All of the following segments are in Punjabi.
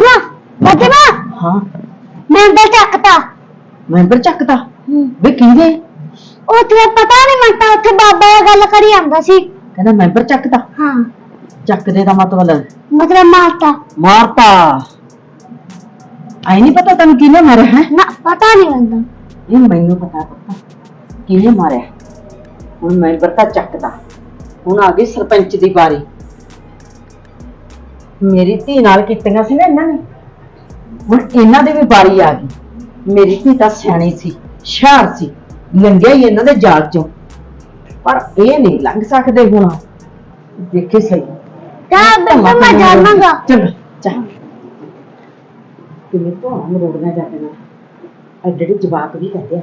ਮਾਂ ਦਾਦੀ ਮਾਂ ਹਾਂ। ਮੈਂਬਰ ਚੱਕਤਾ। ਮੈਂਬਰ ਚੱਕਦਾ ਵੇ ਕਿਹਦੇ? ਉਹ ਤੇ ਪਤਾ ਨਹੀਂ ਮੈਂ ਤਾਂ ਉੱਥੇ ਬਾਬਾ ਨਾਲ ਗੱਲ ਕਰੀ ਆਂਦਾ ਸੀ। ਕਹਿੰਦਾ ਮੈਂਬਰ ਚੱਕਦਾ ਹਾਂ। ਚੱਕਦੇ ਦਾ ਮਤਲਬ? ਮਤਲਬ ਮਾਰਤਾ। ਮਾਰਤਾ। ਆਈ ਨਹੀਂ ਪਤਾ ਤੈਨੂੰ ਕਿਹਨੇ ਮਾਰਿਆ ਹੈ? ਨਾ ਪਤਾ ਨਹੀਂ ਮੈਨੂੰ। ਇਹ ਮੈਨੂੰ ਪਤਾ ਪਤਾ। ਕਿਹਨੇ ਮਾਰਿਆ? ਹੁਣ ਮੈਂਬਰ ਤਾਂ ਚੱਕਦਾ। ਹੁਣ ਆ ਗਈ ਸਰਪੰਚ ਦੀ ਵਾਰੀ। ਮੇਰੀ ਧੀ ਨਾਲ ਕੀਤੀਆਂ ਸੀ ਨਾ ਇਹਨਾਂ ਨੇ। ਹੁਣ ਇਹਨਾਂ ਦੀ ਵੀ ਵਾਰੀ ਆ ਗਈ। ਮੇਰੀ ਧੀ ਤਾਂ ਸਿਆਣੀ ਸੀ ਹੁਸ਼ਿਆਰ ਸੀ ਲੰਘਿਆ ਹੀ ਇਹਨਾਂ ਦੇ ਜਾਲ ਚੋਂ। ਪਰ ਇਹ ਨਹੀਂ ਲੰਘ ਸਕਦੇ ਹੁਣ। ਦੇਖੇ ਸਹੀ। ਤਾਂ ਮੈਂ ਜਾਣਾਂਗਾ ਚਲ ਚੱਲ ਕਿਵੇਂ ਤੋਂ ਮਰੋੜਨਾ ਜਾਂਦੇ ਨੇ। ਐਡੇ ਜਿਹੜੇ ਜਵਾਕ ਵੀ ਕਹਿੰਦੇ ਆ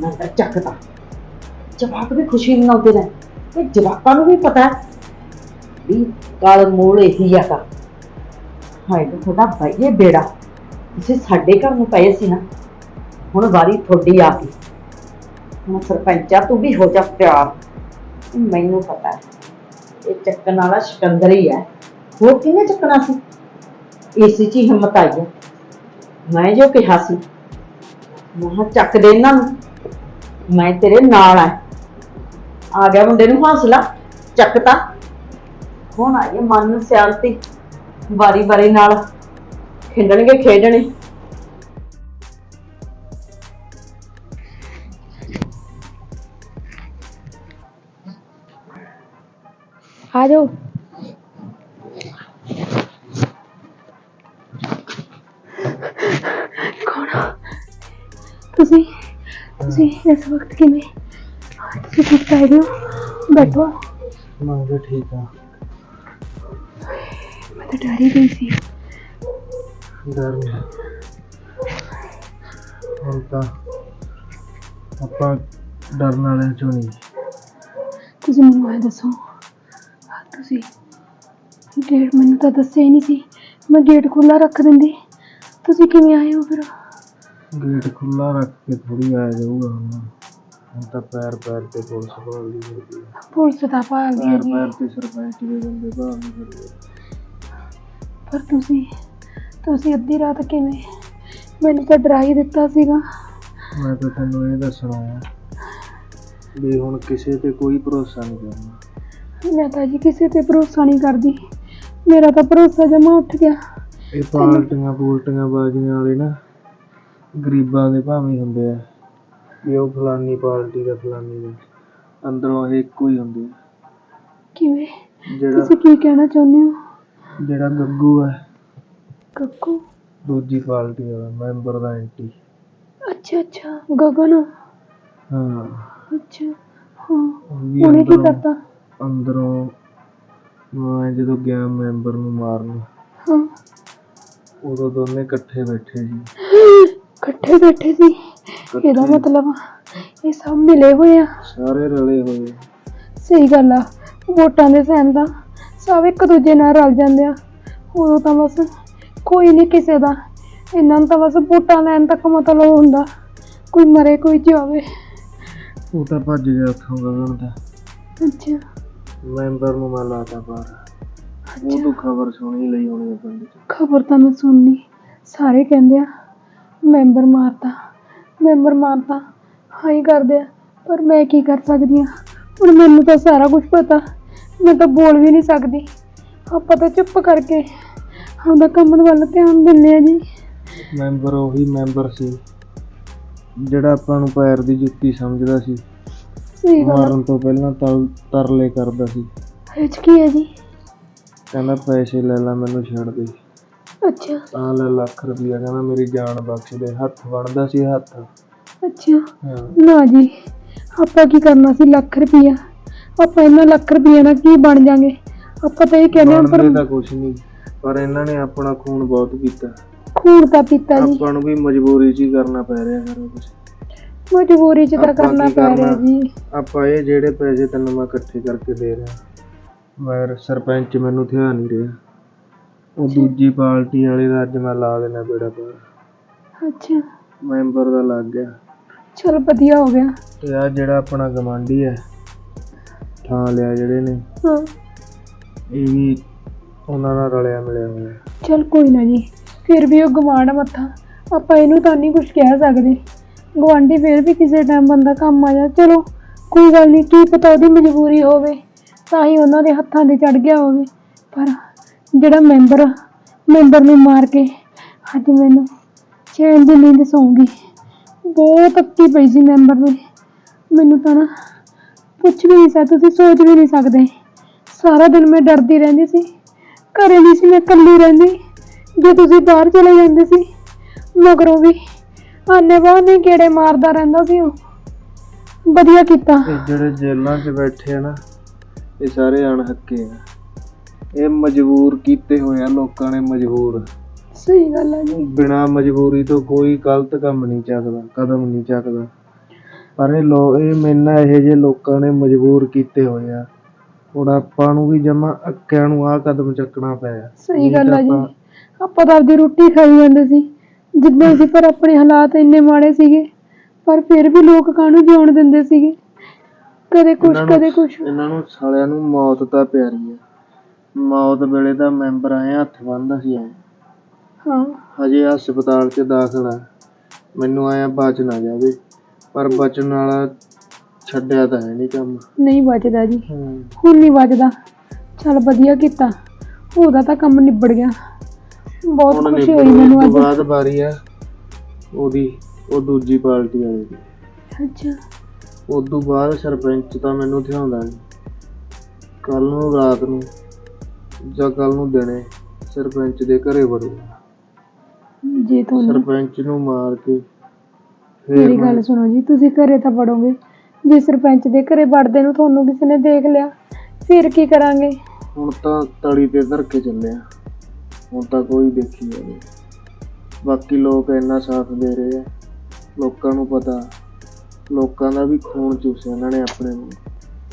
ਮੈਂ ਤਾਂ ਚੱਕਦਾ। ਜਵਾਕ ਵੀ ਖੁਸ਼ੀ ਮਨਾਉਂਦੇ ਨੇ। ਤੇ ਜਵਾਕਾਂ ਨੂੰ ਵੀ ਪਤਾ ਵੀ ਕਾਲ ਮੂਲ ਇਹੀ ਆ ਕਾ ਹਾਏ ਤੇ ਤੁਹਾਡਾ ਬਈਏ ਬੇੜਾ। ਤੁਸੀਂ ਸਾਡੇ ਘਰ ਨੂੰ ਪਏ ਸੀ ਨਾ, ਹੁਣ ਵਾਰੀ ਤੁਹਾਡੀ ਆ ਗਈ। ਹੁਣ ਸਰਪੰਚਾ ਤੂੰ ਵੀ ਹੋ ਜਾ ਪਿਆਰ। ਮੈਨੂੰ ਪਤਾ ਹੈ, ਇਹ ਚੱਕਣ ਵਾਲਾ ਸਿਕੰਦਰ ਹੀ ਹੈ। ਹੋਰ ਕਿਹਨੇ ਚੱਕਣਾ ਸੀ? ਇਸੇ ਚ ਹੀ ਹਿੰਮਤ ਆਈ ਹੈ। ਮੈਂ ਜੋ ਕਿਹਾ ਸੀ, ਮੈਂ ਕਿਹਾ ਚੱਕ ਦੇ ਇਹਨਾਂ ਨੂੰ। ਮੈਂ ਤੇਰੇ ਨਾਲ ਆ ਆ ਗਿਆ ਮੁੰਡੇ ਨੂੰ ਹੌਸਲਾ, ਚੱਕਤਾ। ਹੁਣ ਆਈ ਮਨ ਨੂੰ ਸ਼ਾਂਤੀ ਵਾਰੀ ਵਾਰੀ ਨਾਲ ਖੇਡਣਗੇ ਖੇਡਣੇ। ਆ ਜਾਓ। ਕੌਣ ਤੁਸੀਂ ਤੁਸੀਂ ਇਸ ਵਕਤ ਕਿਵੇਂ? ਤੁਸੀਂ ਠੀਕ ਰਹੇ ਹੋ? ਬੈਠੋ। ਮੈਂ ਤਾਂ ਠੀਕ ਆ ਡਰ ਹੀ ਗਈ ਸੀ ਡਰ ਨਹੀਂ ਹੁਣ ਤਾਂ ਆਪਾਂ ਡਰਨ ਵਾਲਿਆਂ ਚੋਂ ਨਹੀਂ ਤੁਸੀਂ ਮੈਨੂੰ ਇਹ ਦੱਸੋ ਆਹ ਤੁਸੀਂ ਗੇਟ ਮੈਨੂੰ ਤਾਂ ਦੱਸਿਆ ਹੀ ਨਹੀਂ ਸੀ ਮੈਂ ਗੇਟ ਖੁੱਲਾ ਰੱਖ ਦਿੰਦੀ ਤੁਸੀਂ ਕਿਵੇਂ ਆਏ ਹੋ ਫਿਰ? ਗੇਟ ਖੁੱਲਾ ਰੱਖ ਕੇ ਥੋੜੀ ਆ ਜਾਊਗਾ ਹੁਣ ਹੁਣ ਤਾਂ ਪੈਰ ਪੈਰ ਤੇ ਪੁਲਿਸ ਭਾਲਦੀ ਫਿਰਦੀ ਆ। ਪੁਲਿਸ ਦਾ ਭਾਲਦੀ ਹੈ ਪੈਰ ਤੇ ਸਰਪੰਚ ਦੇ ਬੰਦੇ ਭਾਲਦੀ ਫਿਰਦੀ ਆ। ਪਰ ਤੁਸੀਂ ਤੁਸੀਂ ਅੱਧੀ ਰਾਤ ਕਿਵੇਂ? ਮੈਨੂੰ ਤਾਂ ਡਰਾ ਹੀ ਦਿੱਤਾ ਸੀਗਾ। ਮੈਂ ਤਾਂ ਤੈਨੂੰ ਇਹ ਦੱਸਣਾ ਆ ਵੀ ਹੁਣ ਕਿਸੇ ਤੇ ਕੋਈ ਭਰੋਸਾ ਨਹੀਂ ਕਰਨਾ। ਮੈਂ ਤਾਂ ਜੀ ਕਿਸੇ ਤੇ ਭਰੋਸਾ ਨਹੀਂ ਕਰਦੀ। ਮੇਰਾ ਤਾਂ ਭਰੋਸਾ ਜਮਾ ਉੱਠ ਗਿਆ। ਇਹ ਪਾਲਟੀਆਂ ਪੂਲਟੀਆਂ ਬਾਜ਼ੀਆਂ ਵਾਲੇ ਨਾ ਗਰੀਬਾਂ ਦੇ ਭਾਵੇਂ ਹੁੰਦੇ ਆ। ਵੀ ਉਹ ਫਲਾਨੀ ਪਾਰਟੀ ਦਾ ਫਲਾਨੀ ਦਾ ਅੰਦਰੋਂ ਇਹ ਇੱਕੋ ਹੀ ਹੁੰਦੇ ਆ। ਕਿਵੇਂ? ਜਿਹੜਾ ਤੁਸੀਂ ਕੀ ਕਹਿਣਾ ਚਾਹੁੰਦੇ ਹੋ? ਜਿਹੜਾ ਗੱਗੂ ਹੈ। ਕੱਕੂ ਦੂਜੀ ਪਾਰਟੀ ਵਾਲਾ ਮੈਂਬਰ ਦਾ ਐਂਟੀ। ਅੱਛਾ ਅੱਛਾ ਗਗਨ? ਹਾਂ। ਅੱਛਾ ਹਾਂ। ਵੀ ਉਹਨੇ ਕੀ ਅੰਦਰੋਂ- ਕਰਤਾ? ਅੰਦਰੋਂ ਮੈਂ ਜਦੋਂ ਗਿਆ ਮੈਂਬਰ ਨੂੰ ਮਾਰਨ ਹਾਂ। ਉਦੋਂ ਦੋਨੇ ਇਕੱਠੇ ਬੈਠੇ ਸੀ। ਇਕੱਠੇ ਬੈਠੇ ਸੀ? ਇਹਦਾ ਇਕੱਠੇ ਮਤਲਬ ਇਹ ਸਭ ਮਿਲੇ ਹੋਏ ਆ। ਸਾਰੇ ਰਲੇ ਹੋਏ। ਸਹੀ ਗੱਲ ਆ ਵੋਟਾਂ ਦੇ ਸੈਨ ਦਾ। ਸਭ ਇੱਕ ਦੂਜੇ ਨਾਲ ਰਲ ਜਾਂਦੇ ਆ। ਉਦੋਂ ਤਾਂ ਬਸ ਕੋਈ ਨਹੀਂ ਕਿਸੇ ਦਾ। ਇਹਨਾਂ ਨੂੰ ਤਾਂ ਬਸ ਵੋਟਾਂ ਲੈਣ ਤੱਕ ਮਤਲਬ ਹੁੰਦਾ। ਕੋਈ ਮਰੇ ਕੋਈ ਜਾਵੇ। ਉਹ ਤਾਂ ਭੱਜ ਗਿਆ ਉੱਥੋਂ ਗਗਨ ਦਾ। ਅੱਛਾ। ਮੈਂਬਰ ਨੂੰ ਮੈਂ ਲਾਤਾ ਬਾਹਰ। ਉਹ ਤੋਂ ਖਬਰ ਸੁਣੀ ਲਈ ਹੋਣੀ ਆ ਪਿੰਡ ਚ। ਖਬਰ ਤਾਂ ਮੈਂ ਸੁਣਨੀ। ਸਾਰੇ ਕਹਿੰਦੇ ਆ ਮੈਂਬਰ ਮਾਰਤਾ ਮੈਂਬਰ ਮਾਰਤਾ। ਹਾਂ ਹੀ ਕਰਦੇ ਆ ਪਰ ਮੈਂ ਕੀ ਕਰ ਸਕਦੀ ਆ? ਹੁਣ ਮੈਨੂੰ ਤਾਂ ਸਾਰਾ ਕੁਝ ਪਤਾ। ਮੈਂ ਤਾਂ ਬੋਲ ਵੀ ਨਹੀਂ ਸਕਦੀ। ਆਪਾਂ ਤਾਂ ਚੁੱਪ ਕਰਕੇ ਆਪਦਾ ਕੰਮ ਵੱਲ ਧਿਆਨ ਦਿੰਦੇ ਆ ਜੀ। ਮੈਂਬਰ ਉਹੀ ਮੈਂਬਰ ਸੀ ਜਿਹੜਾ ਆਪਾਂ ਨੂੰ ਪੈਰ ਦੀ ਜੁੱਤੀ ਸਮਝਦਾ ਸੀ। ਸਹੀ ਗੱਲ ਮਾਰਨ ਤੋਂ ਪਹਿਲਾਂ ਤਲ ਤਰਲੇ ਕਰਦਾ ਸੀ। ਇਹ 'ਚ ਕੀ ਹੈ ਜੀ? ਕਹਿੰਦਾ ਪੈਸੇ ਲੈ ਲੈ ਮੈਨੂੰ ਛੱਡ ਦੇ। ਅੱਛਾ। ਤਾਂ ਲੈ ਲੱਖ ਰੁਪਈਆ ਕਹਿੰਦਾ ਮੇਰੀ ਜਾਨ ਬਖਸ਼ ਦੇ। ਹੱਥ ਬਣਦਾ ਸੀ ਹੱਥ। ਅੱਛਾ। ਹਾਂ। ਨਾ ਜੀ ਆਪਾਂ ਕੀ ਕਰਨਾ ਸੀ ਲੱਖ ਰੁਪਈਆ। ਆਪਾਂ ਇਹਨਾਂ ਲੱਖ ਰੁਪਈਆ ਨਾਲ ਕੀ ਬਣ ਜਾਾਂਗੇ? ਆਪਾਂ ਤਾਂ ਇਹ ਕਹਿੰਦੇ ਹਾਂ ਪਰ ਬਣਦੇ ਤਾਂ ਕੁਛ ਨਹੀਂ ਪਰ ਇਹਨਾਂ ਨੇ ਆਪਣਾ ਖੂਨ ਬਹੁਤ ਪੀਤਾ। ਖੂਨ ਤਾਂ ਪੀਤਾ ਜੀ। ਆਪਾਂ ਨੂੰ ਵੀ ਮਜਬੂਰੀ 'ਚ ਹੀ ਕਰਨਾ ਪੈ ਰਿਹਾ ਸਾਰਾ ਕੁਛ। ਮਜਬੂਰੀ ਚ ਤਾਂ ਆਪਾਂ ਕਰਨਾ ਕੀ ਪੈ ਰਿਹਾ ਕਰਨਾ? ਜੀ। ਆਪਾਂ ਇਹ ਜਿਹੜੇ ਪੈਸੇ ਤੈਨੂੰ ਮੈਂ ਇਕੱਠੇ ਕਰਕੇ ਦੇ ਰਿਹਾ ਮੈਂ ਸਰਪੰਚ ਮੈਨੂੰ ਥਿਆ ਨਹੀਂ ਰਿਹਾ। ਉਹ ਦੂਜੀ ਪਾਰਟੀ ਵਾਲੇ ਦਾ ਅੱਜ ਮੈਂ ਲਾ ਦੇਣਾ ਬੇੜਾ ਪਾਰ ਅੱਛਾ। ਮੈਂਬਰ ਦਾ ਲੱਗ ਗਿਆ। ਚਲ ਵਧੀਆ ਹੋ ਗਿਆ। ਤੇ ਆ ਜਿਹੜਾ ਆਪਣਾ ਗਵਾਂਢੀ ਹੈ ਥਾਂ ਲਿਆ ਜਿਹੜੇ ਨੇ। ਹਾਂ। ਇਹ ਵੀ ਉਹਨਾਂ ਨਾਲ ਰਲਿਆ ਮਿਲਿਆ ਹੋਇਆ। ਚਲ ਕੋਈ ਨਾ ਜੀ ਫਿਰ ਵੀ ਉਹ ਗਵਾਂਢ ਮੱਥਾ। ਆਪਾਂ ਇਹਨੂੰ ਤਾਂ ਨਹੀਂ ਕੁਝ ਕਹਿ ਸਕਦੇ। ਗਵਾਂਢੀ ਫਿਰ ਵੀ ਕਿਸੇ ਟਾਈਮ ਬੰਦਾ ਕੰਮ ਆ ਜਾ ਚਲੋ ਕੋਈ ਗੱਲ ਨਹੀਂ ਕੀ ਪਤਾ ਉਹਦੀ ਮਜਬੂਰੀ ਹੋਵੇ ਤਾਂ ਹੀ ਉਹਨਾਂ ਦੇ ਹੱਥਾਂ 'ਤੇ ਚੜ ਗਿਆ ਹੋਵੇ। ਪਰ ਜਿਹੜਾ ਮੈਂਬਰ ਮੈਂਬਰ ਨੂੰ ਮਾਰ ਕੇ ਅੱਜ ਮੈਨੂੰ ਚੈਨ ਦੀ ਨੀਂਦ ਸੌਂਗੀ ਬਹੁਤ ਅੱਕੀ ਪਈ ਸੀ ਮੈਂਬਰ ਦੇ। ਮੈਨੂੰ ਤਾਂ ਨਾ ਪੁੱਛ ਵੀ ਨਹੀਂ ਸਕਦੇ ਤੁਸੀਂ ਸੋਚ ਵੀ ਨਹੀਂ ਸਕਦੇ। ਸਾਰਾ ਦਿਨ ਮੈਂ ਡਰਦੀ ਰਹਿੰਦੀ ਸੀ। ਘਰੇ ਨਹੀਂ ਸੀ ਮੈਂ ਇਕੱਲੀ ਰਹਿੰਦੀ। ਜੇ ਤੁਸੀਂ ਬਾਹਰ ਚਲੇ ਜਾਂਦੇ ਸੀ ਮਗਰੋਂ ਵੀ ਆਨੇ ਬਾਹਨੇ ਗੇੜੇ ਮਾਰਦਾ ਰਹਿੰਦਾ ਸੀ ਉਹ। ਵਧੀਆ ਕੀਤਾ। ਇਹ ਜਿਹੜੇ ਜੇਲ੍ਹਾਂ 'ਚ ਬੈਠੇ ਆ ਨਾ ਇਹ ਸਾਰੇ ਅਣਹੱਕੇ ਆ। ਇਹ ਮਜਬੂਰ ਕੀਤੇ ਹੋਏ ਆ ਲੋਕਾਂ ਨੇ ਮਜਬੂਰ। ਸਹੀ ਗੱਲ ਹੈ ਜੀ। ਬਿਨਾ ਮਜਬੂਰੀ ਤੋਂ ਕੋਈ ਗਲਤ ਕੰਮ ਨਹੀਂ ਚੱਕਦਾ ਕਦਮ ਨਹੀਂ ਚੱਕਦਾ। ਪਰ ਇਹ ਲੋ ਇਹ ਮੈਨਾਂ ਇਹੋ ਜਿਹੇ ਲੋਕਾਂ ਨੇ ਮਜਬੂਰ ਕੀਤੇ ਹੋਏ ਆ। ਹੁਣ ਆਪਾਂ ਨੂੰ ਵੀ ਜਮਾ ਅੱਕਿਆਂ ਨੂੰ ਆਹ ਕਦਮ ਚੱਕਣਾ ਪਿਆ। ਸਹੀ ਗੱਲ ਹੈ ਜੀ। ਆਪਾਂ ਤਾਂ ਆਪਦੀ ਰੋਟੀ ਖਾਈ ਜਾਂਦੇ ਸੀ। ਜਿੱਦਾਂ ਸੀ ਪਰ ਆਪਣੇ ਹਾਲਾਤ ਇੰਨੇ ਮਾੜੇ ਸੀਗੇ ਪਰ ਫਿਰ ਵੀ ਲੋਕ ਕਾਹਨੂੰ ਜਿਉਣ ਦਿੰਦੇ ਸੀਗੇ? ਕਦੇ ਕੁਛ ਇਹਨਾਂ ਨੂੰ- ਕਦੇ ਕੁਛ। ਇਹਨਾਂ ਨੂੰ ਸਾਲਿਆਂ ਨੂੰ ਮੌਤ ਤਾਂ ਪਿਆਰੀ ਆ। ਮੌਤ ਵੇਲੇ ਦਾ ਮੈਂਬਰ ਆਏ ਹੱਥ ਬੰਨਦਾ ਸੀ ਐ ਹਾਂ। ਹਜੇ ਹਸਪਤਾਲ 'ਚ ਦਾਖਲ ਆ। ਮੈਨੂੰ ਆਇਆ ਬਚ ਨਾ ਜਾਵੇ। ਪਰ ਬਚਣ ਵਾਲਾ ਛੱਡਿਆ ਤਾਂ ਹੈ ਨਹੀਂ ਕੰਮ। ਨਹੀਂ ਬਚਦਾ ਜੀ। ਹੂੰ। ਹੁਣ ਨਹੀਂ ਬਚਦਾ। ਚਲ ਵਧੀਆ ਕੀਤਾ। ਉਹਦਾ ਤਾਂ ਕੰਮ ਨਿਬੜ ਗਿਆ। ਬਹੁਤ ਹੁਣ ਖੁਸ਼ੀ ਹੋਈ ਮੈਨੂੰ ਅੱਜ। ਬਾਅਦ ਵਾਰੀ ਆ। ਉਹਦੀ ਉਹ ਦੂਜੀ ਪਾਰਟੀ ਵਾਲੀ ਦੀ। ਅੱਛਾ। ਉਸ ਤੋਂ ਬਾਅਦ ਸਰਪੰਚ ਤਾਂ ਮੈਨੂੰ ਥਿਆਉਂਦਾ ਨਹੀਂ। ਕੱਲ ਨੂੰ ਰਾਤ ਨੂੰ ਜਾਂ ਕੱਲ ਨੂੰ ਦਿਨੇ ਸਰਪੰਚ ਦੇ ਘਰੇ ਵੜੂਗਾ। ਜੇ ਤੁਹਾਨੂੰ ਸਰਪੰਚ ਨੂੰ ਮਾਰ ਕੇ ਮੇਰੀ ਗੱਲ ਸੁਣੋ ਜੀ ਤੁਸੀਂ ਘਰੇ ਤਾਂ ਵੜੋਗੇ। ਜੇ ਸਰਪੰਚ ਦੇ ਘਰੇ ਵੜਦੇ ਨੂੰ ਤੁਹਾਨੂੰ ਕਿਸੇ ਨੇ ਦੇਖ ਲਿਆ ਫਿਰ ਕੀ ਕਰਾਂਗੇ? ਹੁਣ ਤਾਂ ਤਲੀ ਤੇ ਧਰ ਕੇ ਚੱਲਿਆ ਹੁਣ ਤਾਂ ਕੋਈ ਦੇਖੀ ਜਾਵੇ ਬਾਕੀ ਲੋਕ ਇੰਨਾ ਸਾਥ ਦੇ ਰਹੇ ਆ। ਲੋਕਾਂ ਨੂੰ ਪਤਾ। ਲੋਕਾਂ ਦਾ ਵੀ ਖੂਨ ਚੂਸਿਆ ਇਹਨਾਂ ਨੇ ਆਪਣੇ ਨੂੰ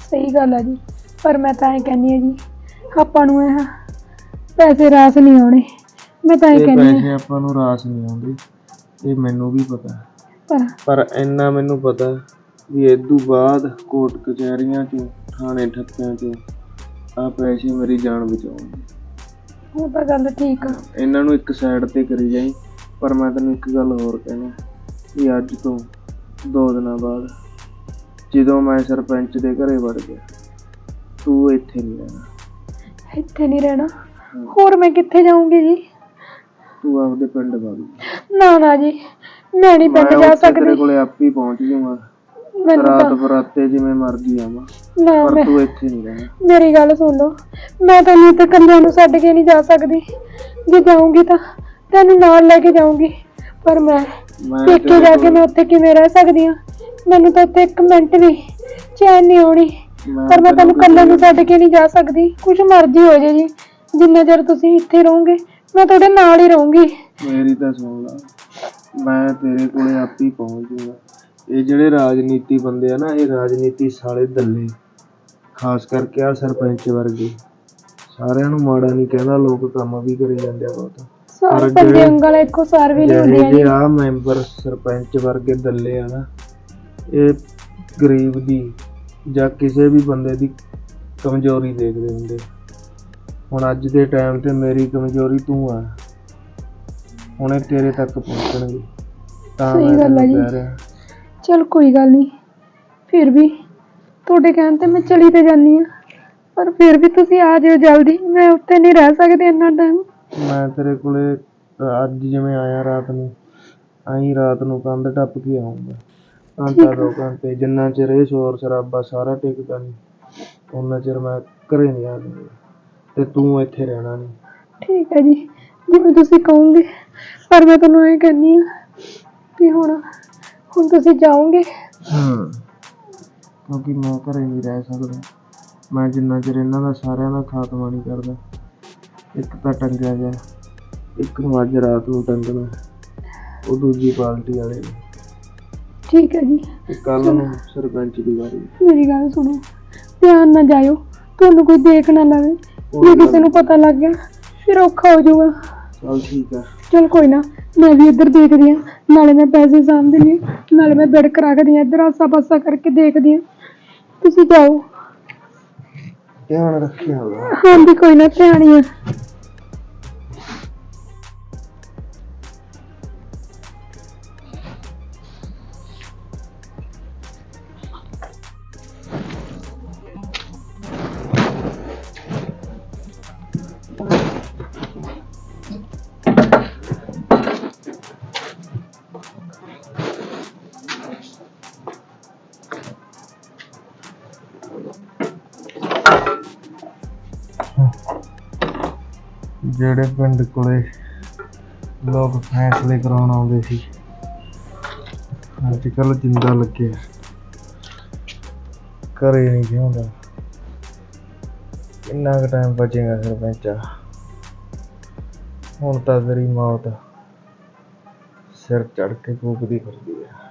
ਸਹੀ ਗੱਲ ਆ ਜੀ। ਪਰ ਮੈਂ ਤਾਂ ਇਹ ਕਹਿੰਦੀ ਆ ਜੀ ਆਪਾਂ ਨੂੰ ਇਹ ਪੈਸੇ ਰਾਸ ਨਹੀਂ ਆਉਣੇ। ਮੈਂ ਤਾਂ ਇਹ ਇਹ ਕਹਿੰਦੀ ਪੈਸੇ ਆਪਾਂ ਨੂੰ ਰਾਸ ਨਹੀਂ ਆਉਂਦੇ। ਇਹ ਮੈਨੂੰ ਵੀ ਪਤਾ। ਪਰ ਪਰ ਇੰਨਾ ਮੈਨੂੰ ਪਤਾ ਵੀ ਇਦੋਂ ਬਾਅਦ ਕੋਰਟ ਕਚਹਿਰੀਆਂ 'ਚ ਥਾਣੇ ਠੱਕਿਆਂ 'ਚ ਆ ਪੈਸੇ ਮੇਰੀ ਜਾਨ ਬਚਾਉਣਗੇ ਉਹ ਤਾਂ ਗੱਲ ਠੀਕ ਆ। ਇਹਨਾਂ ਨੂੰ ਇੱਕ ਸਾਈਡ ਤੇ ਕਰੀ ਜਾਈ ਪਰ ਮੈਂ ਤੈਨੂੰ ਇੱਕ ਗੱਲ ਹੋਰ ਕਹਿਣਾ ਵੀ ਅੱਜ ਤੋਂ ਦੋ ਦਿਨਾਂ ਬਾਅਦ ਜਦੋਂ ਮੈਂ ਸਰਪੰਚ ਦੇ ਘਰੇ ਵੜ ਗਿਆ ਤੂੰ ਇੱਥੇ ਨਹੀਂ ਰਹਿਣਾ। ਇੱਥੇ ਨਹੀਂ ਰਹਿਣਾ? ਹੋਰ ਮੈਂ ਕਿੱਥੇ ਜਾਊਂਗੀ ਜੀ? ਤੂੰ ਆਪਦੇ ਪਿੰਡ ਵਗ। ਨਾ ਨਾ ਜੀ। ਮੈਂ ਨਹੀਂ ਪਿੰਡ ਜਾ ਤੇਰੇ ਸਕਦੀ। ਕੋਲੇ ਆਪੇ ਹੀ ਪਹੁੰਚ ਮੈਨੂੰ ਰਾਤ ਤਾਂ ਬਰਾਤੇ ਜਿਵੇਂ ਮਰਜ਼ੀ ਆਵਾਂ ਨਾ ਪਰ ਮੈਂ ਤੂੰ ਇੱਥੇ ਨਹੀਂ ਰਹਿਣਾ। ਮੇਰੀ ਗੱਲ ਸੁਣ ਲਓ। ਮੈਂ ਤੈਨੂੰ ਇੱਥੇ ਇਕੱਲਿਆਂ ਨੂੰ ਛੱਡ ਕੇ ਨਹੀਂ ਜਾ ਸਕਦੀ। ਜੇ ਜਾਊਂਗੀ ਤਾਂ ਤੈਨੂੰ ਨਾਲ ਲੈ ਕੇ ਜਾਊਂਗੀ। ਪਰ ਮੈਂ ਮੈਂ ਪੇਕੇ ਤੇਰੇ ਜਾ ਕੇ ਕੋਲ- ਮੈਂ ਉੱਥੇ ਕਿਵੇਂ ਰਹਿ ਸਕਦੀ ਹਾਂ? ਮੈਨੂੰ ਤਾਂ ਉੱਥੇ ਇੱਕ ਮਿੰਟ ਵੀ ਚੈਨ ਨਹੀਂ ਆਉਣੀ। ਪਰ ਮੈਂ ਤੈਨੂੰ ਇਕੱਲੇ ਨੂੰ ਛੱਡ ਕੇ ਨਹੀਂ ਜਾ ਸਕਦੀ। ਕੁਝ ਮਰਜ਼ੀ ਹੋ ਜੇ ਜੀ। ਜਿੰਨਾ ਚਿਰ ਤੁਸੀਂ ਇੱਥੇ ਰਹੋਗੇ ਮੈਂ ਤੁਹਾਡੇ ਨਾਲ ਹੀ ਰਹੂੰਗੀ। ਮੇਰੀ ਤਾਂ ਸੁਣ ਲਾ। ਮੈਂ ਤੇਰੇ ਕੋਲੇ ਆਪੇ ਹੀ ਪਹੁੰਚ ਜਾਊਂਗਾ। ਇਹ ਜਿਹੜੇ ਰਾਜਨੀਤੀ ਬੰਦੇ ਆ ਨਾ ਇਹ ਰਾਜਨੀਤੀ ਸਾਲੇ ਦੱਲੇ। ਖਾਸ ਕਰਕੇ ਆ ਸਰਪੰਚ ਵਰਗੇ। ਸਾਰਿਆਂ ਨੂੰ ਮਾੜਾ ਨਹੀਂ ਕਹਿੰਦਾ ਲੋਕ ਕੰਮ ਵੀ ਕਰੀ ਜਾਂਦੇ ਆ ਬਹੁਤ। ਸਾਰੇ ਪਰ ਪੰਜੇ ਜਿਹੜੇ- ਉਂਗਲ ਇੱਕੋ ਸਾਰ ਵੀ ਨਹੀਂ ਜਿਹੜੇ ਹੁੰਦੀਆਂ ਜੇ ਜੀ। ਆ ਮੈਂਬਰ ਸਰਪੰਚ ਵਰਗੇ ਦੱਲੇ ਆ ਨਾ ਇਹ ਗਰੀਬ ਦੀ ਜਾਂ ਕਿਸੇ ਵੀ ਬੰਦੇ ਦੀ ਕਮਜ਼ੋਰੀ ਦੇਖਦੇ ਹੁੰਦੇ। ਹੁਣ ਅੱਜ ਦੇ ਟਾਈਮ ਤੇ ਮੇਰੀ ਕਮਜ਼ੋਰੀ ਤੂੰ ਆ। ਹੁਣ ਤੇਰੇ ਤੱਕ ਪਹੁੰਚਣਗੇ। ਤਾਂ ਸਹੀ ਮੈਂ ਗੱਲ ਆ ਤੈਨੂੰ ਜੀ। ਕਹਿ ਰਿਹਾ। ਚਲ ਕੋਈ ਗੱਲ ਨਹੀਂ ਫਿਰ ਵੀ ਤੁਹਾਡੇ ਕਹਿਣ ਤੇ ਮੈਂ ਚਲੀ ਤੇ ਜਾਂਦੀ ਆ ਪਰ ਫਿਰ ਵੀ ਤੁਸੀਂ ਆ ਜਿਓ ਜਲਦੀ। ਮੈਂ ਉੱਥੇ ਨਹੀਂ ਰਹਿ ਸਕਦੀ ਇੰਨਾ ਟਾਈਮ ਮੈਂ ਤੇਰੇ ਕੋਲੇ ਅੱਜ ਜਿਵੇਂ ਆਇਆ ਰਾਤ ਨੂੰ ਆਈ ਰਾਤ ਨੂੰ ਕੰਧ ਟੱਪ ਕੇ ਆਉਂਗਾ। ਘੰਟਾ ਦੋ ਘੰਟੇ ਜਿੰਨਾ ਚਿਰ ਇਹ ਸ਼ੋਰ ਸ਼ਰਾਬਾ ਸਾਰਾ ਟਿਕਦਾ ਨਹੀਂ ਉਹਨਾਂ ਚਿਰ ਮੈਂ ਘਰੇ ਨਹੀਂ ਆ ਸਕਦਾ। ਤੇ ਤੂੰ ਇੱਥੇ ਰਹਿਣਾ ਨਹੀਂ ਠੀਕ ਹੈ ਜੀ। ਜਿਵੇਂ ਤੁਸੀਂ ਕਹੋਗੇ। ਪਰ ਮੈਂ ਤੁਹਾਨੂੰ ਇਹ ਕਹਿੰਦੀ ਆ ਕਿ ਹੁਣ ਹੁਣ ਤੁਸੀਂ ਜਾਓਗੇ। ਹਾਂ ਕਿਉਂਕਿ ਮੈਂ ਘਰੇ ਨਹੀਂ ਰਹਿ ਸਕਦਾ। ਮੈਂ ਜਿੰਨਾ ਚਿਰ ਇਹਨਾਂ ਦਾ ਸਾਰਿਆਂ ਦਾ ਖਾਤਮਾ ਨਹੀਂ ਕਰਦਾ ਇੱਕ ਤਾਂ ਟੰਗਿਆ ਗਿਆ ਇੱਕ ਨੂੰ ਅੱਜ ਰਾਤ ਨੂੰ ਟੰਗਣਾ ਉਹ ਦੂਜੀ ਪਾਰਟੀ ਵਾਲੇ ਨੇ। ਠੀਕ ਹੈ ਜੀ। ਤੇ ਕੱਲ ਨੂੰ ਸਰਪੰਚ ਦੀ ਵਾਰੀ। ਮੇਰੀ ਗੱਲ ਸੁਣੋ ਧਿਆਨ ਨਾਲ ਜਾਇਓ ਤੁਹਾਨੂੰ ਕੋਈ ਦੇਖ ਨਾ ਲਵੇ ਜੇ ਕਿਸੇ ਨੂੰ ਪਤਾ ਲੱਗ ਗਿਆ ਫਿਰ ਔਖਾ ਹੋ ਜਾਊਗਾ। ਚਲ ਠੀਕ ਆ ਚਲ ਕੋਈ ਨਾ ਮੈਂ ਵੀ ਇੱਧਰ ਦੇਖਦੀ ਆ ਨਾਲੇ ਮੈਂ ਪੈਸੇ ਸਾਂਭਦੀ ਲਈ ਨਾਲੇ ਮੈਂ ਬੈਡ ਕਰਾ ਕੇ ਦੀ ਇੱਧਰ ਆਸਾ ਪਾਸਾ ਕਰਕੇ ਦੇਖਦੀ ਆ ਤੁਸੀਂ ਜਾਓ। ਧਿਆਨ ਰੱਖਿਆ ਵਾ ਹਾਂਜੀ ਕੋਈ ਨਾ ਧਿਆਨ ਹੀ ਆ। ਜਿਹੜੇ ਪਿੰਡ ਕੋਲੇ ਲੋਕ ਫੈਸਲੇ ਕਰਾਉਣ ਆਉਂਦੇ ਸੀ ਅੱਜ ਕੱਲ ਜਿੰਦਾ ਲੱਗਿਆ। ਘਰੇ ਨਹੀਂ ਜਿਉਂਦਾ ਕਿੰਨਾ ਕੁ ਟਾਈਮ ਬਚੇਗਾ ਸਰਪੰਚਾ? ਹੁਣ ਤਾਂ ਤੇਰੀ ਮੌਤ ਸਿਰ ਚੜ ਕੇ ਕੂਕਦੀ ਫਿਰਦੀ ਆ।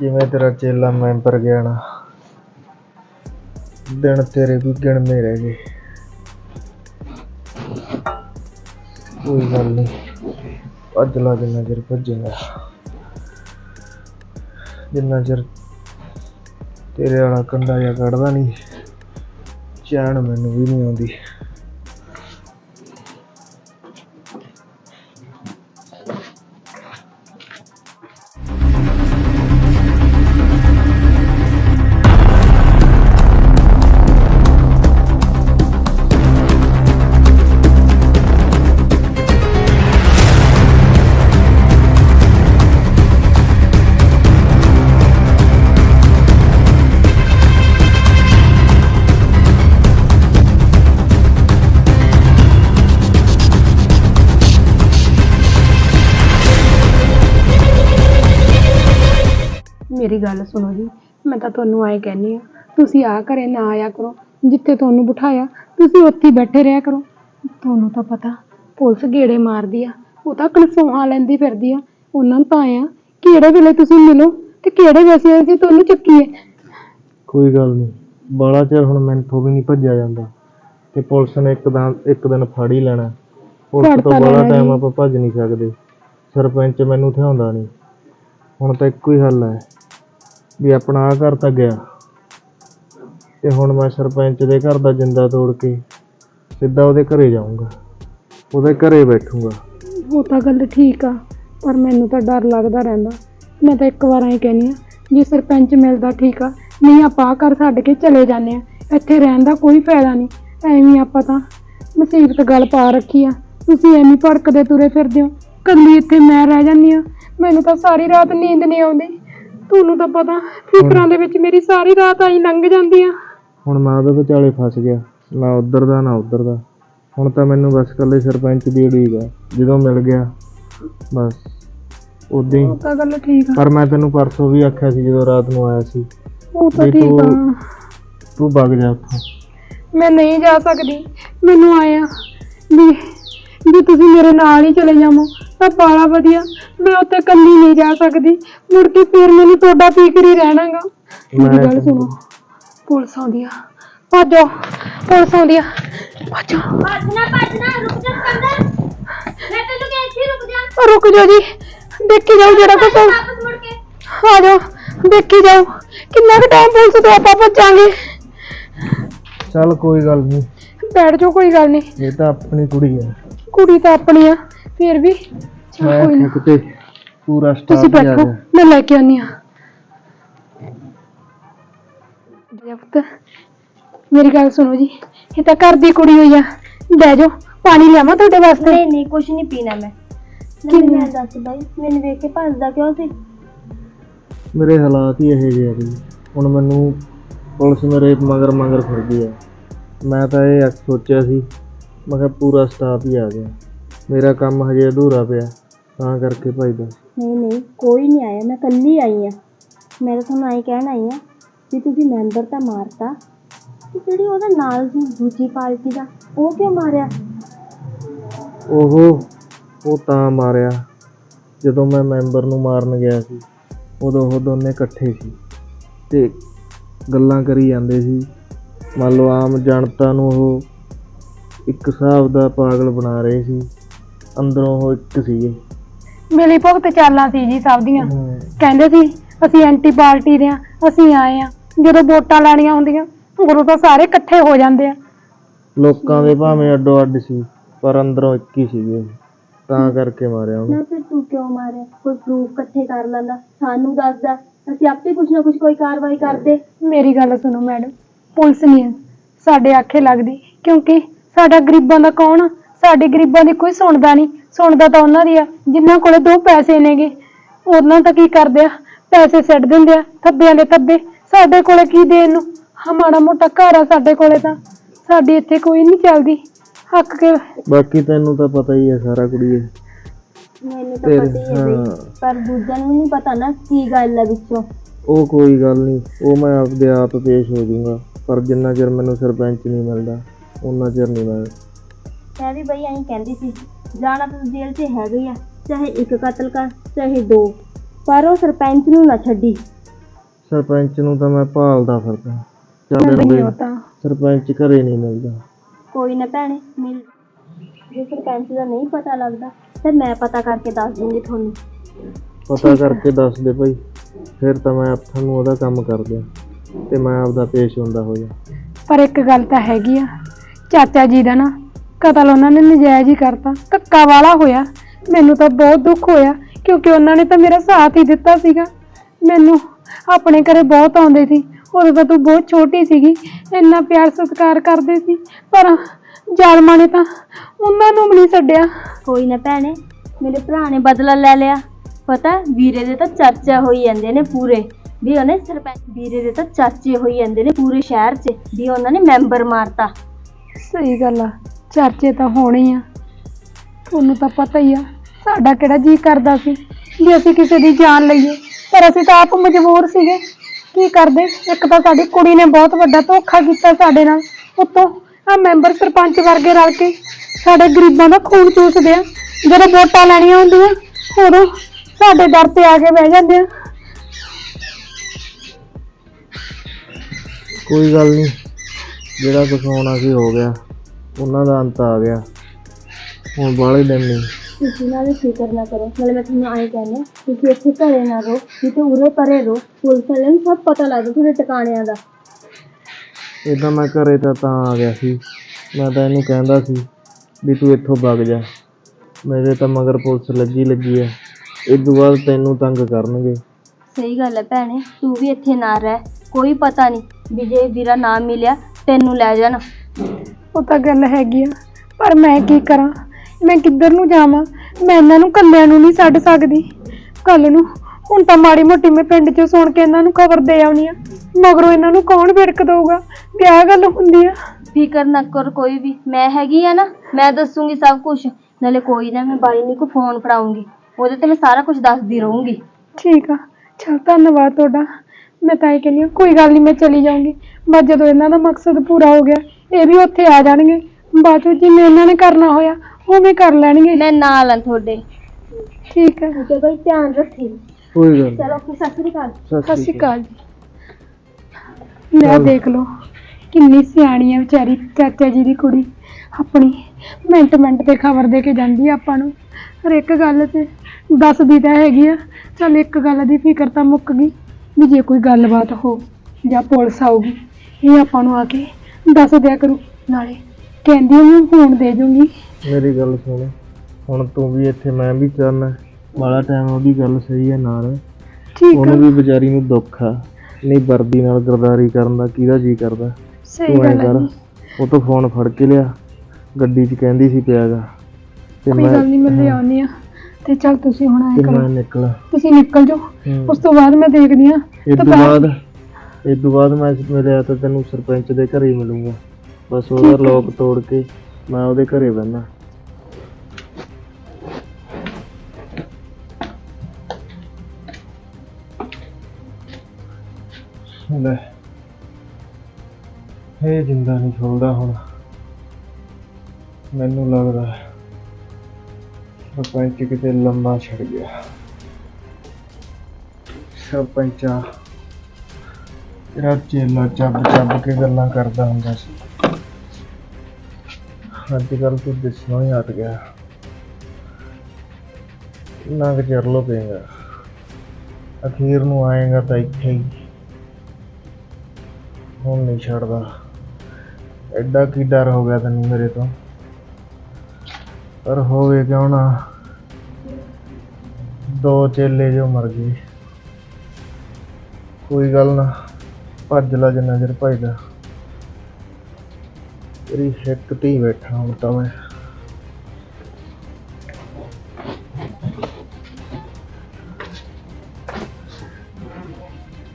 ਜਿਵੇਂ ਤੇਰਾ ਚੇਲਾ ਮੈਂਬਰ ਗਿਆ ਨਾ, ਦਿਨ ਤੇਰੇ ਵੀ ਗਿਣਵੇਂ ਰਹਿ ਗਏ। ਕੋਈ ਗੱਲ ਨਹੀਂ ਭੱਜ ਲਾ ਜਿੰਨਾ ਚਿਰ ਭੱਜੇਗਾ। ਜਿੰਨਾ ਚਿਰ ਤੇਰੇ ਵਾਲਾ ਕੰਡਾ ਜਾਂ ਕੱਢਦਾ ਨਹੀਂ ਚੈਨ ਮੈਨੂੰ ਵੀ ਨਹੀਂ ਆਉਂਦੀ। ਮੇਰੀ ਗੱਲ ਸੁਣੋ ਜੀ ਮੈਂ ਤਾਂ ਤੁਹਾਨੂੰ ਆਏ ਕਹਿੰਨੀ ਆ ਤੁਸੀਂ ਆ ਘਰੇ ਨਾ ਆਇਆ ਕਰੋ ਜਿੱਥੇ ਤੁਹਾਨੂੰ ਬਿਠਾਇਆ ਤੁਸੀਂ ਉੱਥੇ ਹੀ ਬੈਠੇ ਰਿਹਾ ਕਰੋ। ਤੁਹਾਨੂੰ ਤਾਂ ਪਤਾ ਪੁਲਿਸ ਗੇੜੇ ਮਾਰਦੀ ਆ ਉਹ ਤਾਂ ਕਨਸੋਹਾਂ ਲੈਂਦੀ ਫਿਰਦੀ ਆ ਉਹਨਾਂ ਨੂੰ ਤਾਂ ਆਇਆ ਕਿਹੜੇ ਵੇਲੇ ਤੁਸੀਂ ਮਿਲੋ ਤੇ ਕਿਹੜੇ ਵੇਲੇ ਅਸੀਂ ਤੁਹਾਨੂੰ ਚੱਕੀਏ। ਕੋਈ ਗੱਲ ਨਹੀਂ ਬਾਲਾ ਚਿਰ ਹੁਣ ਮੈਥੋਂ ਵੀ ਨਹੀਂ ਭੱਜਿਆ ਜਾਂਦਾ ਤੇ ਪੁਲਿਸ ਨੇ ਇੱਕਦਮ ਇੱਕ ਦਿਨ ਫੜ ਹੀ ਲੈਣਾ। ਪੁਲਿਸ ਤੋਂ ਬਾਲਾ ਟਾਈਮ। ਆਪਾਂ ਭੱਜ ਨਹੀਂ ਸਕਦੇ ਸਰਪੰਚ ਮੈਨੂੰ ਥਿਆਉਂਦਾ ਨਹੀਂ। ਹੁਣ ਤਾਂ ਇੱਕੋ ਹੀ ਹੱਲ ਹੈ। ਵੀ ਆਪਣਾ ਆ ਘਰ ਤਾਂ ਗਿਆ। ਤੇ ਹੁਣ ਮੈਂ ਸਰਪੰਚ ਦੇ ਘਰ ਦਾ ਜਿੰਦਾ ਤੋੜ ਕੇ ਸਿੱਧਾ ਉਹਦੇ ਘਰੇ ਜਾਊਂਗਾ। ਉਹਦੇ ਘਰੇ ਬੈਠੂੰਗਾ। ਉਹ ਤਾਂ ਗੱਲ ਠੀਕ ਆ, ਪਰ ਮੈਨੂੰ ਤਾਂ ਡਰ ਲੱਗਦਾ ਰਹਿੰਦਾ। ਮੈਂ ਤਾਂ ਇੱਕ ਵਾਰ ਐਂ ਕਹਿੰਨੀ ਆ ਜੇ ਸਰਪੰਚ ਮਿਲਦਾ ਠੀਕ ਆ, ਨਹੀਂ ਆਪਾਂ ਆਹ ਘਰ ਛੱਡ ਕੇ ਚਲੇ ਜਾਂਦੇ ਆ ਇੱਥੇ ਰਹਿਣ ਦਾ ਕੋਈ ਫਾਇਦਾ ਨਹੀਂ। ਐਵੇਂ ਆਪਾਂ ਤਾਂ ਮੁਸੀਬਤ ਗੱਲ ਪਾ ਰੱਖੀ ਆ। ਤੁਸੀਂ ਐਵੇਂ ਭੜਕਦੇ ਤੁਰੇ ਫਿਰਦੇ ਹੋ। ਕੱਲੀ ਇੱਥੇ ਮੈਂ ਰਹਿ ਜਾਂਦੀ ਆ ਮੈਨੂੰ ਤਾਂ ਸਾਰੀ ਰਾਤ ਨੀਂਦ ਨਹੀਂ ਆਉਂਦੀ। ਤੁਹਾਨੂੰ ਤਾਂ ਪਤਾ ਫਿਕਰਾਂ ਦੇ ਵਿੱਚ ਮੇਰੀ ਸਾਰੀ ਰਾਤ ਆਈ ਲੰਘ ਜਾਂਦੀ ਆ। ਹੁਣ ਮੈਂ ਉਹਦੇ ਵਿਚਾਲੇ ਫਸ ਗਿਆ। ਨਾ ਉੱਧਰ ਦਾ ਨਾ ਉੱਧਰ ਦਾ। ਹੁਣ ਤਾਂ ਮੈਨੂੰ ਬਸ ਇਕੱਲੇ ਸਰਪੰਚ ਦੀ ਉਡੀਕ ਆ। ਜਦੋਂ ਮਿਲ ਗਿਆ ਬਸ। ਉਦੋਂ ਹੀ। ਉਹ ਤਾਂ ਗੱਲ ਠੀਕ ਆ। ਪਰ ਮੈਂ ਤੈਨੂੰ ਪਰਸੋਂ ਵੀ ਆਖਿਆ ਸੀ ਜਦੋਂ ਰਾਤ ਨੂੰ ਆਇਆ ਸੀ ਉਹ ਤਾਂ ਵੀ ਠੀਕ ਆ। ਤੂੰ- ਤੂੰ ਵਗ ਜਾ ਉੱਥੋਂ। ਮੈਂ ਨਹੀਂ ਜਾ ਸਕਦੀ। ਮੈਨੂੰ ਆਇਆ ਵੀ ਜੇ ਤੁਸੀਂ ਮੇਰੇ ਨਾਲ ਹੀ ਚਲੇ ਜਾਵੋ। ਤਾਂ ਬਾਲਾ ਵਧੀਆ। ਮੈਂ ਉੱਥੇ ਇਕੱਲੀ ਨਹੀਂ ਜਾ ਸਕਦੀ। ਮੁੜ ਕੇ ਫਿਰ ਮੈਨੂੰ ਤੁਹਾਡਾ ਫਿਕਰ ਹੀ ਰਹਿਣਾਗਾ। ਮੇਰੀ ਗੱਲ ਸੁਣੋ। ਪੁਲਿਸ ਆਉਂਦੀ ਆ। ਭੱਜੋ। ਪੁਲਿਸ ਆਉਂਦੀ ਆ। ਭੱਜੋ। ਭੱਜਣਾ ਭੱਜਣਾ ਰੁਕ ਜਾ ਕੰਦਰ ਮੈਂ ਤੈਨੂੰ ਕਿਹਾ ਇੱਥੇ ਰੁਕ ਜਾ। ਰੁਕ ਜਾਓ ਜੀ। ਦੇਖੀ ਜਾਓ ਜਿਹੜਾ ਕੁਛ ਹੋਊ। ਵਾਪਸ ਮੁੜ ਕੇ। ਆ ਜਾਓ। ਦੇਖੀ ਜਾਓ। ਕਿੰਨਾ ਕੁ ਟਾਈਮ ਪੁਲਿਸ ਤੋਂ ਆਪਾਂ ਭੱਜਾਂਗੇ। ਚੱਲ ਕੋਈ ਗੱਲ ਨਹੀਂ ਬੈਠ ਜਾਓ ਕੋਈ ਗੱਲ ਨਹੀਂ ਇਹ ਤਾਂ ਆਪਣੀ ਕੁੜੀ ਹੈ ਕੁੜੀ ਤਾਂ ਆਪਣੀ ਆ। ਫਿਰ ਵੀ? ਚੱਲ ਮੈਂ ਕੋਈ ਨਾ। ਕਿਤੇ ਪੂਰਾ ਤੁਸੀਂ ਸਟਾਫ ਆ ਬੈਠੋ ਮੈਂ ਲੈ ਕੇ ਆਉਂਦੀ ਹਾਂ। ਜਬਤ ਮੇਰੀ ਗੱਲ ਸੁਣੋ ਜੀ ਇਹ ਤਾਂ ਘਰ ਦੀ ਕੁੜੀ ਹੋਈ ਆ। ਬਹਿ ਜਾਓ ਪਾਣੀ ਲਿਆਵਾਂ ਤੁਹਾਡੇ ਵਾਸਤੇ। ਨਹੀਂ ਨਹੀਂ ਕੁਝ ਨਹੀਂ ਪੀਣਾ ਮੈਂ। ਕਿਵੇਂ? ਮੈਂ ਦੱਸ ਬਾਈ ਮੈਨੂੰ ਵੇਖ ਕੇ ਭੱਜਦਾ ਕਿਉਂ ਸੀ? ਮੇਰੇ ਹਾਲਾਤ ਹੀ ਇਹੋ ਜਿਹੇ ਆ ਬਈ ਹੁਣ ਮੈਨੂੰ ਪੁਲਿਸ ਮੇਰੇ ਮਗਰ ਮਗਰ ਫਿਰਦੀ ਆ। ਮੈਂ ਤਾਂ ਇਹ ਸੋਚਿਆ ਸੀ ਮੈਂ ਕਿਹਾ ਪੂਰਾ ਸਟਾਫ ਹੀ ਆ ਗਿਆ। ਮੇਰਾ ਕੰਮ ਹਜੇ ਅਧੂਰਾ ਪਿਆ ਤਾਂ ਕਰਕੇ ਭਜਦਾ ਨਹੀਂ ਨਹੀਂ ਕੋਈ ਨਹੀਂ ਆਇਆ ਮੈਂ ਕੱਲੀ ਆਈ ਆ। ਮੈਂ ਤਾਂ ਤੁਹਾਨੂੰ ਆਈ ਕਹਿਣ ਆਈ ਆ ਵੀ ਤੁਸੀਂ ਮੈਂਬਰ ਤਾਂ ਮਾਰਤਾ ਤੇ ਜਿਹੜੀ ਉਹਦਾ ਨਾਲ ਸੀ ਦੂਜੀ ਪਾਰਟੀ ਦਾ ਉਹ ਕਿਉਂ ਮਾਰਿਆ? ਉਹ ਉਹ ਤਾਂ ਮਾਰਿਆ। ਜਦੋਂ ਮੈਂ ਮੈਂਬਰ ਨੂੰ ਮਾਰਨ ਗਿਆ ਸੀ ਉਦੋਂ ਉਹ ਦੋਨੇ ਇਕੱਠੇ ਸੀ ਤੇ ਗੱਲਾਂ ਕਰੀ ਜਾਂਦੇ ਸੀ। ਮੰਨ ਲਓ ਆਮ ਜਨਤਾ ਨੂੰ ਉਹ ਇੱਕ ਹਿਸਾਬ ਦਾ ਪਾਗਲ ਬਣਾ ਰਹੇ ਸੀ। ਅੰਦਰੋਂ ਉਹ ਇੱਕ ਸੀਗੇ। ਮਿਲੀ ਭੁਗਤ ਚਾਲਾਂ ਸੀ ਜੀ ਸਭ ਦੀਆਂ। ਹਮ, ਕਹਿੰਦੇ ਸੀ ਅਸੀਂ ਐਂਟੀ ਪਾਰਟੀ ਦੇ ਆ ਅਸੀਂ ਆਏ ਆ ਜਦੋਂ ਵੋਟਾਂ ਲੈਣੀਆਂ ਹੁੰਦੀਆਂ ਉਦੋਂ ਤਾਂ ਸਾਰੇ ਇਕੱਠੇ ਹੋ ਜਾਂਦੇ ਆ। ਲੋਕਾਂ ਦੇ ਭਾਵੇਂ ਅੱਡੋ ਅੱਡ ਸੀ ਪਰ ਅੰਦਰੋਂ ਇੱਕ ਹੀ ਸੀਗੇ ਤਾਂ ਕਰਕੇ ਮਾਰਿਆ ਉਹਨੂੰ। ਨਾ ਫਿਰ ਤੂੰ ਕਿਉਂ ਮਾਰਿਆ? ਕੋਈ ਪ੍ਰੂਫ ਇਕੱਠੇ ਕਰ ਲੈਂਦਾ ਸਾਨੂੰ ਦੱਸਦਾ। ਅਸੀਂ ਆਪੇ ਕੁਛ ਨਾ ਕੁਛ ਕੋਈ ਕਾਰਵਾਈ ਕਰਦੇ। ਮੇਰੀ ਗੱਲ ਸੁਣੋ ਮੈਡਮ ਪੁਲਿਸ ਨਹੀਂ ਹੈ। ਸਾਡੇ ਆਖੇ ਲੱਗਦੀ ਕਿਉਂਕਿ ਸਾਡਾ ਗਰੀਬਾਂ ਦਾ ਕੌਣ ਆ? ਸਾਡੇ ਗਰੀਬਾਂ ਦੀ ਕੋਈ ਸੁਣਦਾ ਨਹੀਂ ਸੁਣਦਾ ਤਾਂ ਉਹਨਾਂ ਦੀ ਆ ਜਿਨ੍ਹਾਂ ਕੋਲੇ ਦੋ ਪੈਸੇ ਨੇਗੇ। ਉਹਨਾਂ ਤਾਂ ਕੀ ਕਰਦੇ ਆ? ਪੈਸੇ ਸਿੱਟ ਦਿੰਦੇ ਆ ਥੱਬਿਆਂ ਦੇ ਥੱਬੇ। ਸਾਡੇ ਕੋਲੇ ਕੀ ਦੇਣ ਨੂੰ? ਮਾੜਾ ਮੋਟਾ ਘਰ ਆ ਸਾਡੇ ਕੋਲੇ ਤਾਂ। ਸਾਡੀ ਇੱਥੇ ਕੋਈ ਨਹੀਂ ਚੱਲਦੀ। ਹੱਕ ਕੇ ਬਾਕੀ ਤੈਨੂੰ ਤਾਂ ਪਤਾ ਹੀ ਹੈ ਸਾਰਾ ਕੁੜੀਏ ਮੈਨੂੰ ਤਾਂ ਪਤਾ ਹੀ ਹੈ ਬਈ ਹਾਂ। ਪਰ ਦੂਜਿਆਂ ਨੂੰ ਨਹੀਂ ਪਤਾ ਨਾ ਕੀ ਗੱਲ ਹੈ ਵਿੱਚੋਂ। ਉਹ ਕੋਈ ਗੱਲ ਨਹੀਂ ਉਹ ਮੈਂ ਆਪਦੇ ਆਪ ਪੇਸ਼ ਹੋ ਜਾਊਂਗਾ ਪਰ ਜਿੰਨਾ ਚਿਰ ਮੈਨੂੰ ਸਰਪੰਚ ਨਹੀਂ ਮਿਲਦਾ ਉਹਨਾਂ ਚਿਰ ਨਹੀਂ ਮੈਂ ਮੈਂ ਵੀ ਬਈ ਐਂ ਕਹਿੰਦੀ ਸੀ ਜਾਣਾ ਤਾਂ ਜੇਲ੍ਹ 'ਚ ਹੈਗਾ ਹੀ ਆ ਚਾਹੇ ਇੱਕ ਕਤਲ ਕਰ ਚਾਹੇ ਦੋ ਪਰ ਉਹ ਸਰਪੰਚ ਨੂੰ ਨਾ ਛੱਡੀ। ਸਰਪੰਚ ਨੂੰ ਤਾਂ ਮੈਂ ਭਾਲਦਾ ਫਿਰਦਾ। ਚੱਲ ਨਹੀਂ ਹੋਤਾ ਸਰਪੰਚ ਘਰੇ ਨਹੀਂ ਮਿਲਦਾ। ਕੋਈ ਨਾ ਭੈਣੇ ਮਿਲ ਜੇ ਸਰਪੰਚ ਦਾ ਨਹੀਂ ਪਤਾ ਲੱਗਦਾ ਤੇ ਮੈਂ ਪਤਾ ਕਰਕੇ ਦੱਸ ਦੂੰਗੀ ਤੁਹਾਨੂੰ। ਪਤਾ ਕਰਕੇ ਦੱਸ ਦੇ ਭਾਈ ਫਿਰ ਤਾਂ ਮੈਂ ਆਪ ਨੂੰ ਉਹਦਾ ਕੰਮ ਕਰ ਦਿਆਂ ਤੇ ਮੈਂ ਆਪਦਾ ਪੇਸ਼ ਹੁੰਦਾ ਹੋ ਜਾ ਪਰ ਇੱਕ ਗੱਲ ਤਾਂ ਹੈਗੀ ਆ ਚਾਚਾ ਜੀ ਦਾ ਨਾ ਕਤਲ ਉਹਨਾਂ ਨੇ ਨਜਾਇਜ਼ ਹੀ ਕਰਤਾ ਧੱਕਾ ਵਾਲਾ ਹੋਇਆ। ਮੈਨੂੰ ਤਾਂ ਬਹੁਤ ਦੁੱਖ ਹੋਇਆ ਕਿਉਂਕਿ ਉਹਨਾਂ ਨੇ ਤਾਂ ਮੇਰਾ ਸਾਥ ਹੀ ਦਿੱਤਾ ਸੀਗਾ। ਮੈਨੂੰ ਆਪਣੇ ਘਰੇ ਬਹੁਤ ਆਉਂਦੇ ਸੀ ਉਦੋਂ ਤਾਂ ਤੂੰ ਬਹੁਤ ਛੋਟੀ ਸੀਗੀ ਇੰਨਾ ਪਿਆਰ ਸਤਿਕਾਰ ਕਰਦੇ ਸੀ ਪਰ ਜ਼ਾਲਮਾਂ ਨੇ ਤਾਂ ਉਹਨਾਂ ਨੂੰ ਵੀ ਨਹੀਂ ਛੱਡਿਆ। ਕੋਈ ਨਾ ਭੈਣੇ ਮੇਰੇ ਭਰਾ ਨੇ ਬਦਲਾ ਲੈ ਲਿਆ। ਪਤਾ ਵੀਰੇ ਦੇ ਤਾਂ ਚਰਚਾ ਹੋਈ ਜਾਂਦੇ ਨੇ ਪੂਰੇ। ਵੀ ਉਹਨੇ ਸਰਪੰਚ ਵੀਰੇ ਦੇ ਤਾਂ ਚਰਚੇ ਹੋਈ ਜਾਂਦੇ ਨੇ ਪੂਰੇ ਸ਼ਹਿਰ 'ਚ ਵੀ ਉਹਨਾਂ ਨੇ ਮੈਂਬਰ ਮਾਰਤਾ। ਸਹੀ ਗੱਲ ਆ। ਚਰਚੇ ਤਾਂ ਹੋਣੇ ਹੀ ਆ। ਤੁਹਾਨੂੰ ਤਾਂ ਪਤਾ ਹੀ ਆ, ਸਾਡਾ ਕਿਹੜਾ ਜੀ ਕਰਦਾ ਸੀ? ਵੀ ਅਸੀਂ ਕਿਸੇ ਦੀ ਜਾਨ ਲਈਏ, ਪਰ ਅਸੀਂ ਤਾਂ ਆਪ ਮਜਬੂਰ ਸੀਗੇ। ਕੀ ਕਰਦੇ? ਇੱਕ ਤਾਂ ਸਾਡੀ ਕੁੜੀ ਨੇ ਬਹੁਤ ਵੱਡਾ ਧੋਖਾ ਕੀਤਾ ਸਾਡੇ ਨਾਲ। ਉੱਤੋਂ ਆ ਮੈਂਬਰ ਸਰਪੰਚ ਵਰਗੇ ਰਲ ਕੇ ਸਾਡੇ ਗਰੀਬਾਂ ਦਾ ਖੂਨ ਚੂਸਦੇ ਆ। ਜਦੋਂ ਵੋਟਾਂ ਲੈਣੀਆਂ ਹੁੰਦੀਆਂ, ਉਦੋਂ ਸਾਡੇ ਦਰ ਤੇ ਆ ਕੇ ਬਹਿ ਜਾਂਦੇ ਆ। ਕੋਈ ਗੱਲ ਨਹੀਂ। ਜਿਹੜਾ ਕੁਝ ਹੋਣਾ ਸੀ ਹੋ ਗਿਆ। ਉਹਨਾਂ ਦਾ ਅੰਤ ਆ ਗਿਆ। ਹੁਣ ਬਾਹਲੇ ਦਿਨ ਨਹੀਂ ਤੁਸੀਂ ਨਾਲੇ ਫਿਕਰ ਨਾ ਕਰੋ। ਨਾਲੇ ਮੈਂ ਤੁਹਾਨੂੰ ਆਏ ਕਹਿੰਦਾ ਤੁਸੀਂ ਇੱਥੇ ਘਰੇ ਨਾ ਰਹੋ ਕਿਤੇ ਉਰੇ ਪਰੇ ਰਹੋ ਪੁਲਿਸ ਵਾਲਿਆਂ ਨੂੰ ਸਭ ਪਤਾ ਲੱਗਦਾ ਤੁਹਾਡੇ ਟਿਕਾਣਿਆਂ ਦਾ। ਇਦਾਂ ਮੈਂ ਘਰੇ ਤਾਂ ਤਾਂ ਆ ਗਿਆ ਸੀ। ਮੈਂ ਤਾਂ ਇਹਨੂੰ ਕਹਿੰਦਾ ਸੀ ਵੀ ਤੂੰ ਇੱਥੋਂ ਵਗ ਜਾ। ਮੇਰੇ ਤਾਂ ਮਗਰ ਪੁਲਿਸ ਲੱਗੀ ਲੱਗੀ ਐ ਇਸ ਤੋਂ ਬਾਅਦ ਤੈਨੂੰ ਤੰਗ ਕਰਨਗੇ। ਸਹੀ ਗੱਲ ਹੈ ਭੈਣੇ ਤੂੰ ਵੀ ਇੱਥੇ ਨਾ ਰਹਿ। ਕੋਈ ਪਤਾ ਨਹੀਂ ਵੀ ਜੇ ਵੀਰਾ ਨਾ ਮਿਲਿਆ ਤੈਨੂੰ ਲੈ ਜਾਣ। ਉਹ ਤਾਂ ਗੱਲ ਹੈਗੀ ਆ। ਪਰ ਮੈਂ ਕੀ ਕਰਾਂ? ਮੈਂ ਕਿੱਧਰ ਨੂੰ ਜਾਵਾਂ? ਮੈਂ ਇਹਨਾਂ ਨੂੰ ਕੱਲਿਆਂ ਨੂੰ ਨਹੀਂ ਛੱਡ ਸਕਦੀ। ਕੱਲ ਨੂੰ ਹੁਣ ਤਾਂ ਮਾੜੀ ਮੋਟੀ ਮੈਂ ਪਿੰਡ 'ਚ ਸੁਣ ਕੇ ਇਹਨਾਂ ਨੂੰ ਖਬਰ ਦੇ ਆਉਣੀ ਆ। ਮਗਰੋਂ ਇਹਨਾਂ ਨੂੰ ਕੌਣ ਵਿੜਕ ਦਊਗਾ? ਵੀ ਆਹ ਗੱਲ ਹੁੰਦੀ ਆ। ਫਿਕਰ ਨਾ ਕਰ ਕੋਈ ਵੀ। ਮੈਂ ਹੈਗੀ ਆ ਨਾ ਮੈਂ ਦੱਸੂਗੀ ਸਭ ਕੁਝ ਨਾਲੇ ਕੋਈ ਨਾ ਮੈਂ ਬਾਈ ਨੂੰ ਕੋ ਫੋਨ ਫੜਾਉਂਗੀ। ਉਹਦੇ ਤੇ ਮੈਂ ਸਾਰਾ ਕੁਝ ਦੱਸਦੀ ਰਹੂੰਗੀ। ਠੀਕ ਆ। ਚਲ ਧੰਨਵਾਦ ਤੁਹਾਡਾ। ਮੈਂ ਤਾਂ ਇਹ ਕਹਿੰਦੀ ਹਾਂ ਕੋਈ ਗੱਲ ਨਹੀਂ ਮੈਂ ਚਲੀ ਜਾਊਂਗੀ। ਬਸ ਜਦੋਂ ਇਹਨਾਂ ਦਾ ਮਕਸਦ ਪੂਰਾ ਹੋ ਗਿਆ ਇਹ ਵੀ ਉੱਥੇ ਆ ਜਾਣਗੇ। ਬਾਅਦ ਵਿੱਚ ਜਿਵੇਂ ਇਹਨਾਂ ਨੇ ਕਰਨਾ ਹੋਇਆ ਉਵੇਂ ਕਰ ਲੈਣਗੇ। ਮੈਂ ਨਾਲ ਆ ਤੁਹਾਡੇ। ਠੀਕ ਹੈ। ਠੀਕ ਹੈ ਬਈ ਧਿਆਨ ਰੱਖੀ। ਕੋਈ ਗੱਲ। ਚਲੋ ਫਿਰ ਸਤਿ ਸ੍ਰੀ ਅਕਾਲ। ਸਤਿ ਸ਼੍ਰੀ ਅਕਾਲ ਜੀ। ਮੈਂ। ਦੇਖ ਲਓ ਕਿੰਨੀ ਸਿਆਣੀ ਹੈ ਵਿਚਾਰੀ ਚਾਚਾ ਜੀ ਦੀ ਕੁੜੀ। ਆਪਣੀ ਮਿੰਟ ਮਿੰਟ ਤੇ ਖਬਰ ਦੇ ਕੇ ਜਾਂਦੀ ਆ ਆਪਾਂ ਨੂੰ। ਹਰ ਇੱਕ ਗੱਲ ਤੇ ਦੱਸਦੀ ਤਾਂ ਹੈਗੀ ਆ ਚੱਲ ਇੱਕ ਗੱਲ ਦੀ ਫਿਕਰ ਤਾਂ ਮੁੱਕ ਗਈ ਵੀ ਜੇ ਕੋਈ ਗੱਲਬਾਤ ਹੋ ਜਾਂ ਪੁਲਿਸ ਆਊਗੀ ਇਹ ਆਪਾਂ ਨੂੰ ਆ ਕੇ ਦੱਸ ਦਿਆ ਕਰੂ। ਨਾਲੇ। ਕਹਿੰਦੀ ਉਹਨੂੰ ਫੋਨ ਦੇ ਜੂੰਗੀ ਮੇਰੀ ਗੱਲ ਸੁਣ। ਹੁਣ ਤੂੰ ਵੀ ਇੱਥੇ ਮੈਂ ਵੀ ਕਰਨਾ ਵਾਲਾ ਟਾਈਮ ਉਹਦੀ ਗੱਲ ਸਹੀ ਹੈ ਨਾਲ। ਠੀਕ ਆ। ਉਹਨੂੰ ਵੀ ਵਿਚਾਰੀ ਨੂੰ ਦੁੱਖ ਆ। ਨਹੀਂ ਵਰਦੀ ਨਾਲ ਗਰਦਾਰੀ ਕਰਨ ਦਾ ਕਿਹਦਾ ਜੀ ਕਰਦਾ? ਸਹੀ ਤੂੰ ਐ ਗੱਲ ਹੈ ਕਰ ਜੀ। ਉਹ ਤੋਂ ਫੋਨ ਫੜ ਕੇ ਲਿਆ। ਗੱਡੀ 'ਚ ਕਹਿੰਦੀ ਸੀ ਪਿਆਗਾ ਤੇ ਕੋਈ ਗੱਲ ਨਹੀਂ ਮੈਂ ਲੈ ਆਉਣੀ ਆ। ਤੇ ਚੱਲ ਤੁਸੀਂ ਹੁਣ ਤੇ ਮੈਂ ਕਰੋ ਨਿਕਲਾ। ਤੁਸੀਂ ਨਿਕਲ ਜਾਓ। ਉਸ ਤੋਂ ਬਾਅਦ ਮੈਂ ਦੇਖਦੀ ਆ। ਇਹ ਤੋਂ ਬਾਅਦ ਇਹ ਤੋਂ ਬਾਅਦ ਮੈਂ ਮਿਲਿਆ ਤਾਂ ਤੈਨੂੰ ਸਰਪੰਚ ਦੇ ਘਰੇ ਹੀ ਮਿਲੂੰਗਾ। ਬਸ ਉਹਦਾ। ਲੋਕ ਤੋੜ ਕੇ ਮੈਂ ਉਹਦੇ ਘਰੇ ਬਹਿਣਾ। ਲੈ। ਇਹ ਜਿੰਦਾ ਨਹੀਂ ਖੁੱਲਦਾ ਹੁਣ। ਮੈਨੂੰ ਲੱਗਦਾ ਸਰਪੰਚ ਕਿਤੇ ਲੰਮਾ ਛੱਡ ਗਿਆ। ਸਰਪੰਚਾ ਤੇਰਾ ਚੇਲਾ ਚੱਬ ਚੱਬ ਕੇ ਗੱਲਾਂ ਕਰਦਾ ਹੁੰਦਾ ਸੀ। ਅੱਜ ਕੱਲ ਤੂੰ ਦਿਸਣੋਂ ਹੀ ਹਟ ਗਿਆ। ਕਿੰਨਾ ਕੁ ਚਿਰ ਲੋ ਪਏਗਾ ਅਖੀਰ ਨੂੰ ਆਏਗਾ ਤਾਂ ਇੱਥੇ ਹੀ। ਹੁਣ ਨਹੀਂ ਛੱਡਦਾ। ਐਡਾ ਕੀ ਡਰ ਹੋ ਗਿਆ ਤੈਨੂੰ ਮੇਰੇ ਤੋਂ? ਪਰ ਹੋਵੇ ਕਿਉਂ ਨਾ? ਦੋ ਚੇਲੇ ਜੋ ਮਰ ਗਏ। ਕੋਈ ਗੱਲ ਨਾ। ਭੱਜ ਲਾ ਜਿੰਨਾ ਚਿਰ ਭੱਜਦਾ ਤੇਰੀ ਹਿੱਕ ਤੇ ਹੀ ਬੈਠਾ ਹੁਣ ਤਾਂ ਮੈਂ।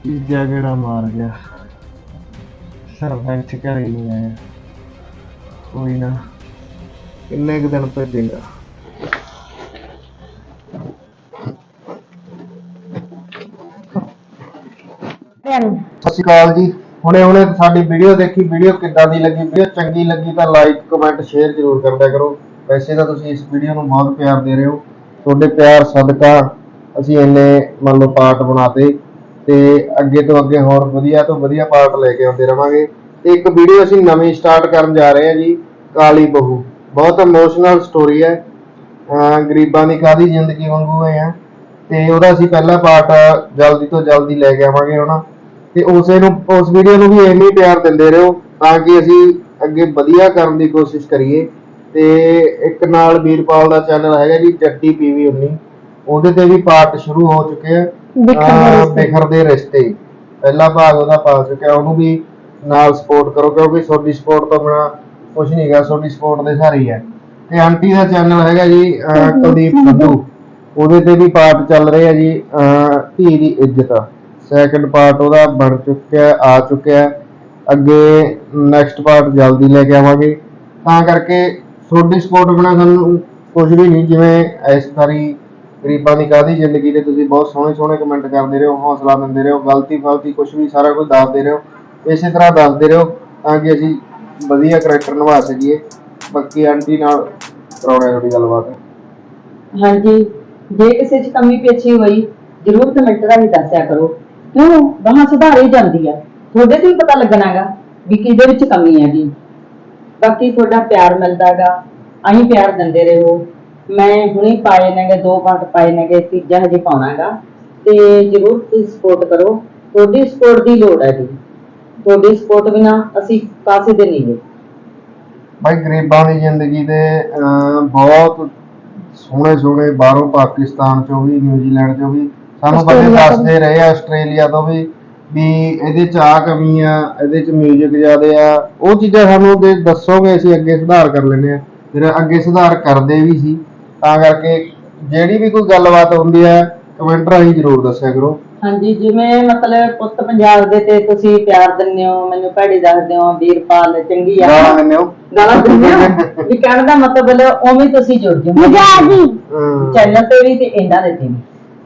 ਤੀਜਾ ਗੇੜਾ ਮਾਰ ਗਿਆ। ਸਰਪੰਚ ਘਰੇ ਨਹੀਂ ਆਇਆ। ਕੋਈ ਨਾ, ਕਿੰਨੇ ਕੁ ਦਿਨ ਭੇਜੇਗਾ। ਸਤਿ ਸ਼੍ਰੀ ਅਕਾਲ ਜੀ। ਹੁਣੇ ਹੁਣੇ ਸਾਡੀ ਵੀਡੀਓ ਦੇਖੀ ਵੀਡੀਓ ਕਿੱਦਾਂ ਦੀ ਲੱਗੀ ਵੀਡੀਓ ਚੰਗੀ ਲੱਗੀ ਤਾਂ ਲਾਈਕ ਕਮੈਂਟ ਸ਼ੇਅਰ ਜ਼ਰੂਰ ਕਰਦਿਆ ਕਰੋ। ਵੈਸੇ ਤਾਂ ਤੁਸੀਂ ਇਸ ਵੀਡੀਓ ਨੂੰ ਬਹੁਤ ਪਿਆਰ ਦੇ ਰਹੇ ਹੋ। ਤੁਹਾਡੇ ਪਿਆਰ ਸਦਕਾ ਅਸੀਂ ਇੰਨੇ ਮੰਨ ਲਓ ਪਾਰਟ ਬਣਾਤੇ ਤੇ ਅੱਗੇ ਤੋਂ ਅੱਗੇ ਹੋਰ ਵਧੀਆ ਤੋਂ ਵਧੀਆ ਪਾਰਟ ਲੈ ਕੇ ਆਉਂਦੇ ਰਵਾਂਗੇ। ਤੇ ਇੱਕ ਵੀਡੀਓ ਅਸੀਂ ਨਵੀਂ ਸਟਾਰਟ ਕਰਨ ਜਾ ਰਹੇ ਹਾਂ ਜੀ, ਕਾਲੀ ਬਹੂ। ਬਹੁਤ ਇਮੋਸ਼ਨਲ ਸਟੋਰੀ ਹੈ। ਗਰੀਬਾਂ ਦੀ ਕਾਦੀ ਜ਼ਿੰਦਗੀ ਵਾਂਗੂ ਹੈ ਆ। ਤੇ ਉਹਦਾ ਅਸੀਂ ਪਹਿਲਾ ਪਾਰਟ ਜਲਦੀ ਤੋਂ ਜਲਦੀ ਲੈ ਕੇ ਆਵਾਂਗੇ ਹੁਣ ਤੇ ਉਸੇ ਨੂੰ ਉਸ ਵੀਡੀਓ ਨੂੰ ਵੀ ਐਵੇਂ ਪਿਆਰ ਦਿੰਦੇ ਰਹੋ ਤਾਂ ਕਿ ਅਸੀਂ ਅੱਗੇ ਵਧੀਆ ਕਰਨ ਦੀ ਕੋਸ਼ਿਸ਼ ਕਰੀਏ। ਤੇ ਇੱਕ ਨਾਲ ਵੀਰਪਾਲ ਦਾ ਚੈਨਲ ਹੈਗਾ ਜੀ ਜੱਟੀ ਪੀਵੀ 19 ਉਹਦੇ ਤੇ ਵੀ ਪਾਰਟ ਸ਼ੁਰੂ ਹੋ ਚੁੱਕੇ ਆ। ਬਿਖਰ ਦੇ ਅਹ ਰਿਸ਼ਤੇ। ਪਹਿਲਾ ਭਾਗ ਉਹਦਾ ਪਾ ਚੁੱਕਿਆ ਉਹਨੂੰ ਵੀ ਨਾਲ ਸਪੋਰਟ ਕਰੋ ਕਿਉਂਕਿ ਤੁਹਾਡੀ ਸਪੋਰਟ ਤੋਂ ਬਿਨਾ ਕੁਝ ਨਹੀਂ ਹੈਗਾ ਤੁਹਾਡੀ ਸਪੋਰਟ ਦੇ ਸਹਾਰੇ ਹੀ ਹੈ ਤੇ ਆਂਟੀ ਦਾ ਚੈਨਲ ਹੈਗਾ ਜੀ ਕੁਲਦੀਪ ਸੰਧੂ। ਉਹਦੇ ਤੇ ਵੀ ਪਾਰਟ ਚੱਲ ਰਹੇ ਆ ਜੀ ਧੀ ਦੀ ਇੱਜ਼ਤ। ਸੈਕੰਡ ਪਾਰਟ ਉਹਦਾ ਬਣ ਚੁੱਕਿਆ, ਆ ਚੁੱਕਿਆ ਅੱਗੇ ਨੈਕਸਟ ਪਾਰਟ ਜਲਦੀ ਲੈ ਕੇ ਆਵਾਂਗੇ। ਤਾਂ ਕਰਕੇ ਤੁਹਾਡੀ ਸਪੋਰਟ ਬਿਨਾ ਸਾਨੂੰ ਕੁਝ ਵੀ ਨਹੀਂ, ਜਿਵੇਂ ਇਸ ਵਾਰੀ ਗਰੀਬਾਂ ਦੀ ਕਾਹਦੀ ਜ਼ਿੰਦਗੀ ਤੇ ਤੁਸੀਂ ਬਹੁਤ ਸੋਹਣੇ ਸੋਹਣੇ ਕਮੈਂਟ ਕਰਦੇ ਰਹੋ, ਹੌਸਲਾ ਦਿੰਦੇ ਰਹੋ, ਗਲਤੀ ਫਲਤੀ ਕੁਝ ਵੀ ਸਾਰਾ ਕੁਝ ਦੱਸਦੇ ਰਹੋ, ਇਸੇ ਤਰ੍ਹਾਂ ਦੱਸਦੇ ਰਹੋ ਤਾਂ ਕਿ ਅਸੀਂ ਵਧੀਆ ਕਰੈਕਟਰ ਨਿਭਾ ਸਕੀਏ। ਬਾਕੀ ਆਂਟੀ ਨਾਲ ਕਰਾਉਣਾ ਥੋੜੀ ਗੱਲਬਾਤ। ਹਾਂਜੀ, ਜੇ ਕਿਸੇ 'ਚ ਕਮੀ ਪੇਸ਼ੀ ਹੋਈ, ਜ਼ਰੂਰ ਕਮੈਂਟ ਰਾਹੀਂ ਦੱਸਿਆ ਕਰੋ। ਕਿਉਂ ਗਾਹਾਂ ਸੁਧਾਰੀ ਜਾਂਦੀ ਆ। ਤੁਹਾਡੇ ਤੋਂ ਹੀ ਪਤਾ ਲੱਗਣਾਗਾ ਵੀ ਕਿਹਦੇ ਵਿੱਚ ਕਮੀ ਹੈਗੀ। ਬਾਕੀ ਤੁਹਾਡਾ ਪਿਆਰ ਮਿਲਦਾਗਾ ਅਸੀਂ ਪਿਆਰ ਦਿੰਦੇ ਰਹੋ। ਮੈਂ ਹੁਣੇ ਪਾਏ ਨੇਗੇ ਦੋ ਪਾਰਟ ਪਾਏ ਨੇਗੇ ਤੀਜਾ ਹਜੇ ਪਾਉਣਾਗਾ ਤੇ ਜ਼ਰੂਰ ਤੁਸੀਂ ਸਪੋਰਟ ਕਰੋ। ਤੁਹਾਡੀ ਸਪੋਰਟ ਦੀ ਲੋੜ ਹੈ ਜੀ। ਤੁਹਾਡੀ ਸਪੋਰਟ ਬਿਨਾ ਅਸੀਂ ਕਾਸੇ ਦੇ ਨਹੀਂ ਗੇ ਭਾਈ ਗਰੀਬਾਂ ਦੀ ਜ਼ਿੰਦਗੀ ਦੇ ਅਹ, ਬਹੁਤ ਸੋਹਣੇ ਸੋਹਣੇ ਬਾਹਰੋਂ ਪਾਕਿਸਤਾਨ ਚੋਂ ਵੀ ਨਿਊਜ਼ੀਲੈਂਡ ਚੋਂ ਵੀ ਸਾਨੂੰ ਬੰਦੇ ਆਸਟ੍ਰੇਲੀਆ ਤੋਂ ਦੱਸਦੇ ਰਹੇ ਆ ਆਸਟ੍ਰੇਲੀਆ ਤੋਂ ਵੀ ਵੀ ਇਹਦੇ ਚ ਆ ਕਮੀ ਆ ਇਹਦੇ ਚ 뮤직 ਜ਼ਿਆਦੇ ਆ। ਉਹ ਚੀਜ਼ਾਂ ਸਾਨੂੰ ਦੇ ਦੱਸੋਗੇ ਅਸੀਂ ਅੱਗੇ ਸੁਧਾਰ ਕਰ ਲੈਂਦੇ ਆ। ਫਿਰ ਅੱਗੇ ਸੁਧਾਰ ਕਰਦੇ ਵੀ ਸੀ। ਤਾਂ ਕਰਕੇ ਜਿਹੜੀ ਵੀ ਕੋਈ ਗੱਲਬਾਤ ਹੁੰਦੀ ਆ ਕਮੈਂਟ ਰਾਹੀਂ ਜ਼ਰੂਰ ਦੱਸਿਆ ਕਰੋ। ਹਾਂਜੀ ਜਿਵੇਂ ਮਤਲਬ ਪੁੱਤ ਪੰਜਾਬ ਦੇ ਤੇ ਤੁਸੀਂ ਪਿਆਰ ਦਿੰਦੇ ਹੋ ਮੈਨੂੰ ਭੈੜੀ ਦੱਸਦੇ ਹੋ ਵੀਰਪਾਲ ਚੰਗੀ ਆ। ਗਾਲਾਂ ਦਿੰਦੇ ਹੋ। ਗਾਲਾਂ ਦਿੰਦੇ ਹੋ? ਵੀ ਕਹਿਣ ਦਾ ਮਤਲਬ ਉਵੇਂ ਤੁਸੀਂ ਜੁੜ ਜਾਓ। ਮਜ਼ਾਕ ਹੀ। ਚੈਨਲ ਤੇ ਵੀ ਤੇ ਇਹਨਾਂ ਦੇ ਤੇ ਵੀ।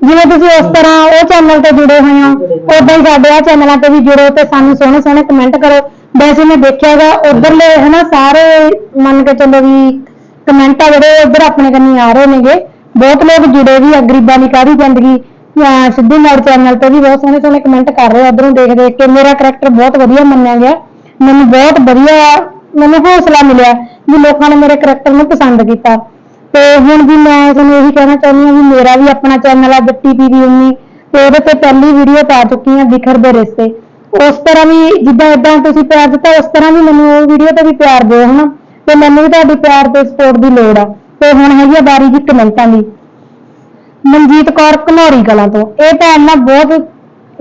ਜਿਵੇਂ ਤੁਸੀਂ ਉਸ ਤਰ੍ਹਾਂ ਉਹ ਚੈਨਲ ਤੇ ਜੁੜੇ ਹੋਏ ਹੋ ਉਦਾਂ ਹੀ ਸਾਡੇ ਆ ਚੈਨਲਾਂ ਤੇ ਵੀ ਜੁੜੋ ਤੇ ਸਾਨੂੰ ਸੋਹਣੇ ਸੋਹਣੇ ਕਮੈਂਟ ਕਰੋ। ਵੈਸੇ ਮੈਂ ਦੇਖਿਆਗਾ ਉਧਰਲੇ ਹਨਾ ਸਾਰੇ ਮੰਨ ਕੇ ਚੱਲੋ ਵੀ ਕਮੈਂਟ ਆ ਜਿਹੜੇ ਉਧਰ ਆਪਣੇ ਕੰਨੀ ਆ ਰਹੇ ਨੇਗੇ। ਬਹੁਤ ਲੋਕ ਜੁੜੇ ਵੀ ਆ, ਗਰੀਬਾਂ ਦੀ ਕਾਹਦੀ ਜ਼ਿੰਦਗੀ। ਜਾਂ ਸਿੱਧੂ ਮੋੜ ਚੈਨਲ ਤੇ ਵੀ ਬਹੁਤ ਸੋਹਣੇ ਸੋਹਣੇ ਕਮੈਂਟ ਕਰ ਰਹੇ ਆ, ਉਧਰੋਂ ਦੇਖ ਦੇਖ ਕੇ। ਮੇਰਾ ਕਰੈਕਟਰ ਬਹੁਤ ਵਧੀਆ ਮੰਨਿਆ ਗਿਆ। ਮੈਨੂੰ ਬਹੁਤ ਵਧੀਆ ਮੈਨੂੰ ਹੌਸਲਾ ਮਿਲਿਆ ਵੀ ਲੋਕਾਂ ਨੇ ਮੇਰੇ ਕਰੈਕਟਰ ਨੂੰ ਪਸੰਦ ਕੀਤਾ। ਤੇ ਹੁਣ ਵੀ ਮੈਂ ਤੁਹਾਨੂੰ ਇਹੀ ਕਹਿਣਾ ਚਾਹੁੰਦੀ ਹਾਂ ਵੀ ਮੇਰਾ ਵੀ ਆਪਣਾ ਚੈਨਲ ਆ ਜੱਟੀ ਪੀਵੀ 19 ਤੇ ਉਹਦੇ ਤੇ ਪਹਿਲੀ ਵੀਡੀਓ ਪਾ ਚੁੱਕੀ ਹਾਂ ਬਿਖਰ ਦੇ ਰਿਸ਼ਤੇ। ਉਸ ਤਰ੍ਹਾਂ ਵੀ ਜਿੱਦਾਂ ਇਦਾਂ ਤੁਸੀਂ ਪਿਆਰ ਦਿੱਤਾ, ਉਸ ਤਰ੍ਹਾਂ ਵੀ ਮੈਨੂੰ ਉਹ ਵੀਡੀਓ ਤੇ ਵੀ ਪਿਆਰ ਦਿਓ, ਹਨਾ? ਤੇ ਮੈਨੂੰ ਵੀ ਤੁਹਾਡੀ ਪਿਆਰ ਤੇ ਸਪੋਰਟ ਦੀ ਲੋੜ ਆ। ਤੇ ਹੁਣ ਹੈਗੀ ਆ ਬਾਰੀ ਜੀ ਕਮੈਂਟਾਂ ਦੀ। ਮਨਜੀਤ ਕੌਰ ਘਨੌਰੀ ਕਲਾਂ ਤੋਂ। ਇਹ ਭੈਣ ਨਾ ਬਹੁਤ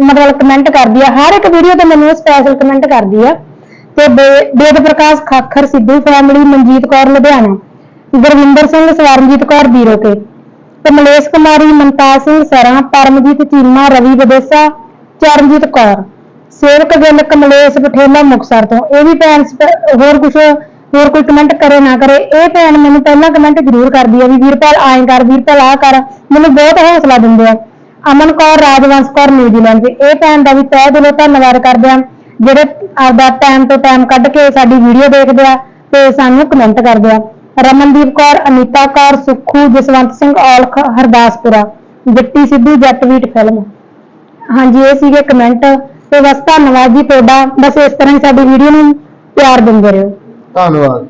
ਮਤਲਬ ਕਮੈਂਟ ਕਰਦੀ ਆ। ਹਰ ਇੱਕ ਵੀਡੀਓ ਤੇ ਮੈਨੂੰ ਸਪੈਸ਼ਲ ਕਮੈਂਟ ਕਰਦੀ ਆ। ਤੇ ਬੇ- ਬੇਦ ਪ੍ਰਕਾਸ਼ ਖਾਖਰ ਸਿੱਧੂ ਫੈਮਿਲੀ ਮਨਜੀਤ ਕੌਰ ਲੁਧਿਆਣਾ। ਗੁਰਵਿੰਦਰ ਸਿੰਘ ਸਵਰਨਜੀਤ ਕੌਰ ਬੀਰੋ ਕੇ ਕਮਲੇਸ਼ ਕੁਮਾਰੀ ਮਮਤਾਜ ਸਿੰਘ ਸਰਾਂ, ਪਰਮਜੀਤ ਚੀਮਾ, ਰਵੀ ਬਦੇਸਾ ਚਰਨਜੀਤ ਕੌਰ। ਸੇਵਕ ਗਿੱਲ ਕਮਲੇਸ਼ ਬਠੇਲਾ ਮੁਕਸਰ ਤੋਂ। ਇਹ ਵੀ ਭੈਣ ਹੋਰ ਕੁਝ ਹੋਰ ਕੋਈ ਕਮੈਂਟ ਕਰੇ ਨਾ ਕਰੇ। ਇਹ ਭੈਣ ਮੈਨੂੰ ਪਹਿਲਾਂ ਕਮੈਂਟ ਜ਼ਰੂਰ ਕਰਦੀ ਹੈ ਵੀ, ਵੀਰਪਾਲ, ਆਏ ਕਰ, ਵੀਰਪਾਲ ਆ ਕਰ। ਮੈਨੂੰ ਬਹੁਤ ਹੌਸਲਾ ਦਿੰਦੇ ਆ। ਅਮਨ ਕੌਰ, ਰਾਜਵੰਸ਼ ਕੌਰ, ਨਿਊਜ਼ੀਲੈਂਡ ਦੇ। ਇਹ ਭੈਣ ਦਾ ਵੀ ਤਹਿ ਦਿਲੋਂ ਧੰਨਵਾਦ ਕਰਦੇ ਆ, ਜਿਹੜੇ ਆਪਦਾ ਟਾਈਮ ਤੋਂ ਟਾਈਮ ਕੱਢ ਕੇ ਸਾਡੀ ਵੀਡੀਓ ਦੇਖਦੇ ਆ ਤੇ ਸਾਨੂੰ ਕਮੈਂਟ ਕਰਦੇ ਆ। ਰਮਨਦੀਪ ਕੌਰ, ਅਨੀਤਾ ਕੌਰ, ਸੁੱਖੂ, ਜਸਵੰਤ ਸਿੰਘ, ਔਲਖ, ਹਰਦਾਸਪੁਰਾ। ਜੱਟੀ ਸਿੱਧੂ ਜੱਟਵੀਟ ਫਿਲਮ। ਹਾਂਜੀ, ਇਹ ਸੀਗੇ ਕਮੈਂਟ। ਤੇ ਬਸ ਧੰਨਵਾਦ ਜੀ ਤੁਹਾਡਾ। ਬਸ ਇਸ ਤਰ੍ਹਾਂ ਹੀ ਸਾਡੀ ਵੀਡੀਓ ਨੂੰ ਪਿਆਰ ਦਿੰਦੇ ਰਹੋ। ਧੰਨਵਾਦ।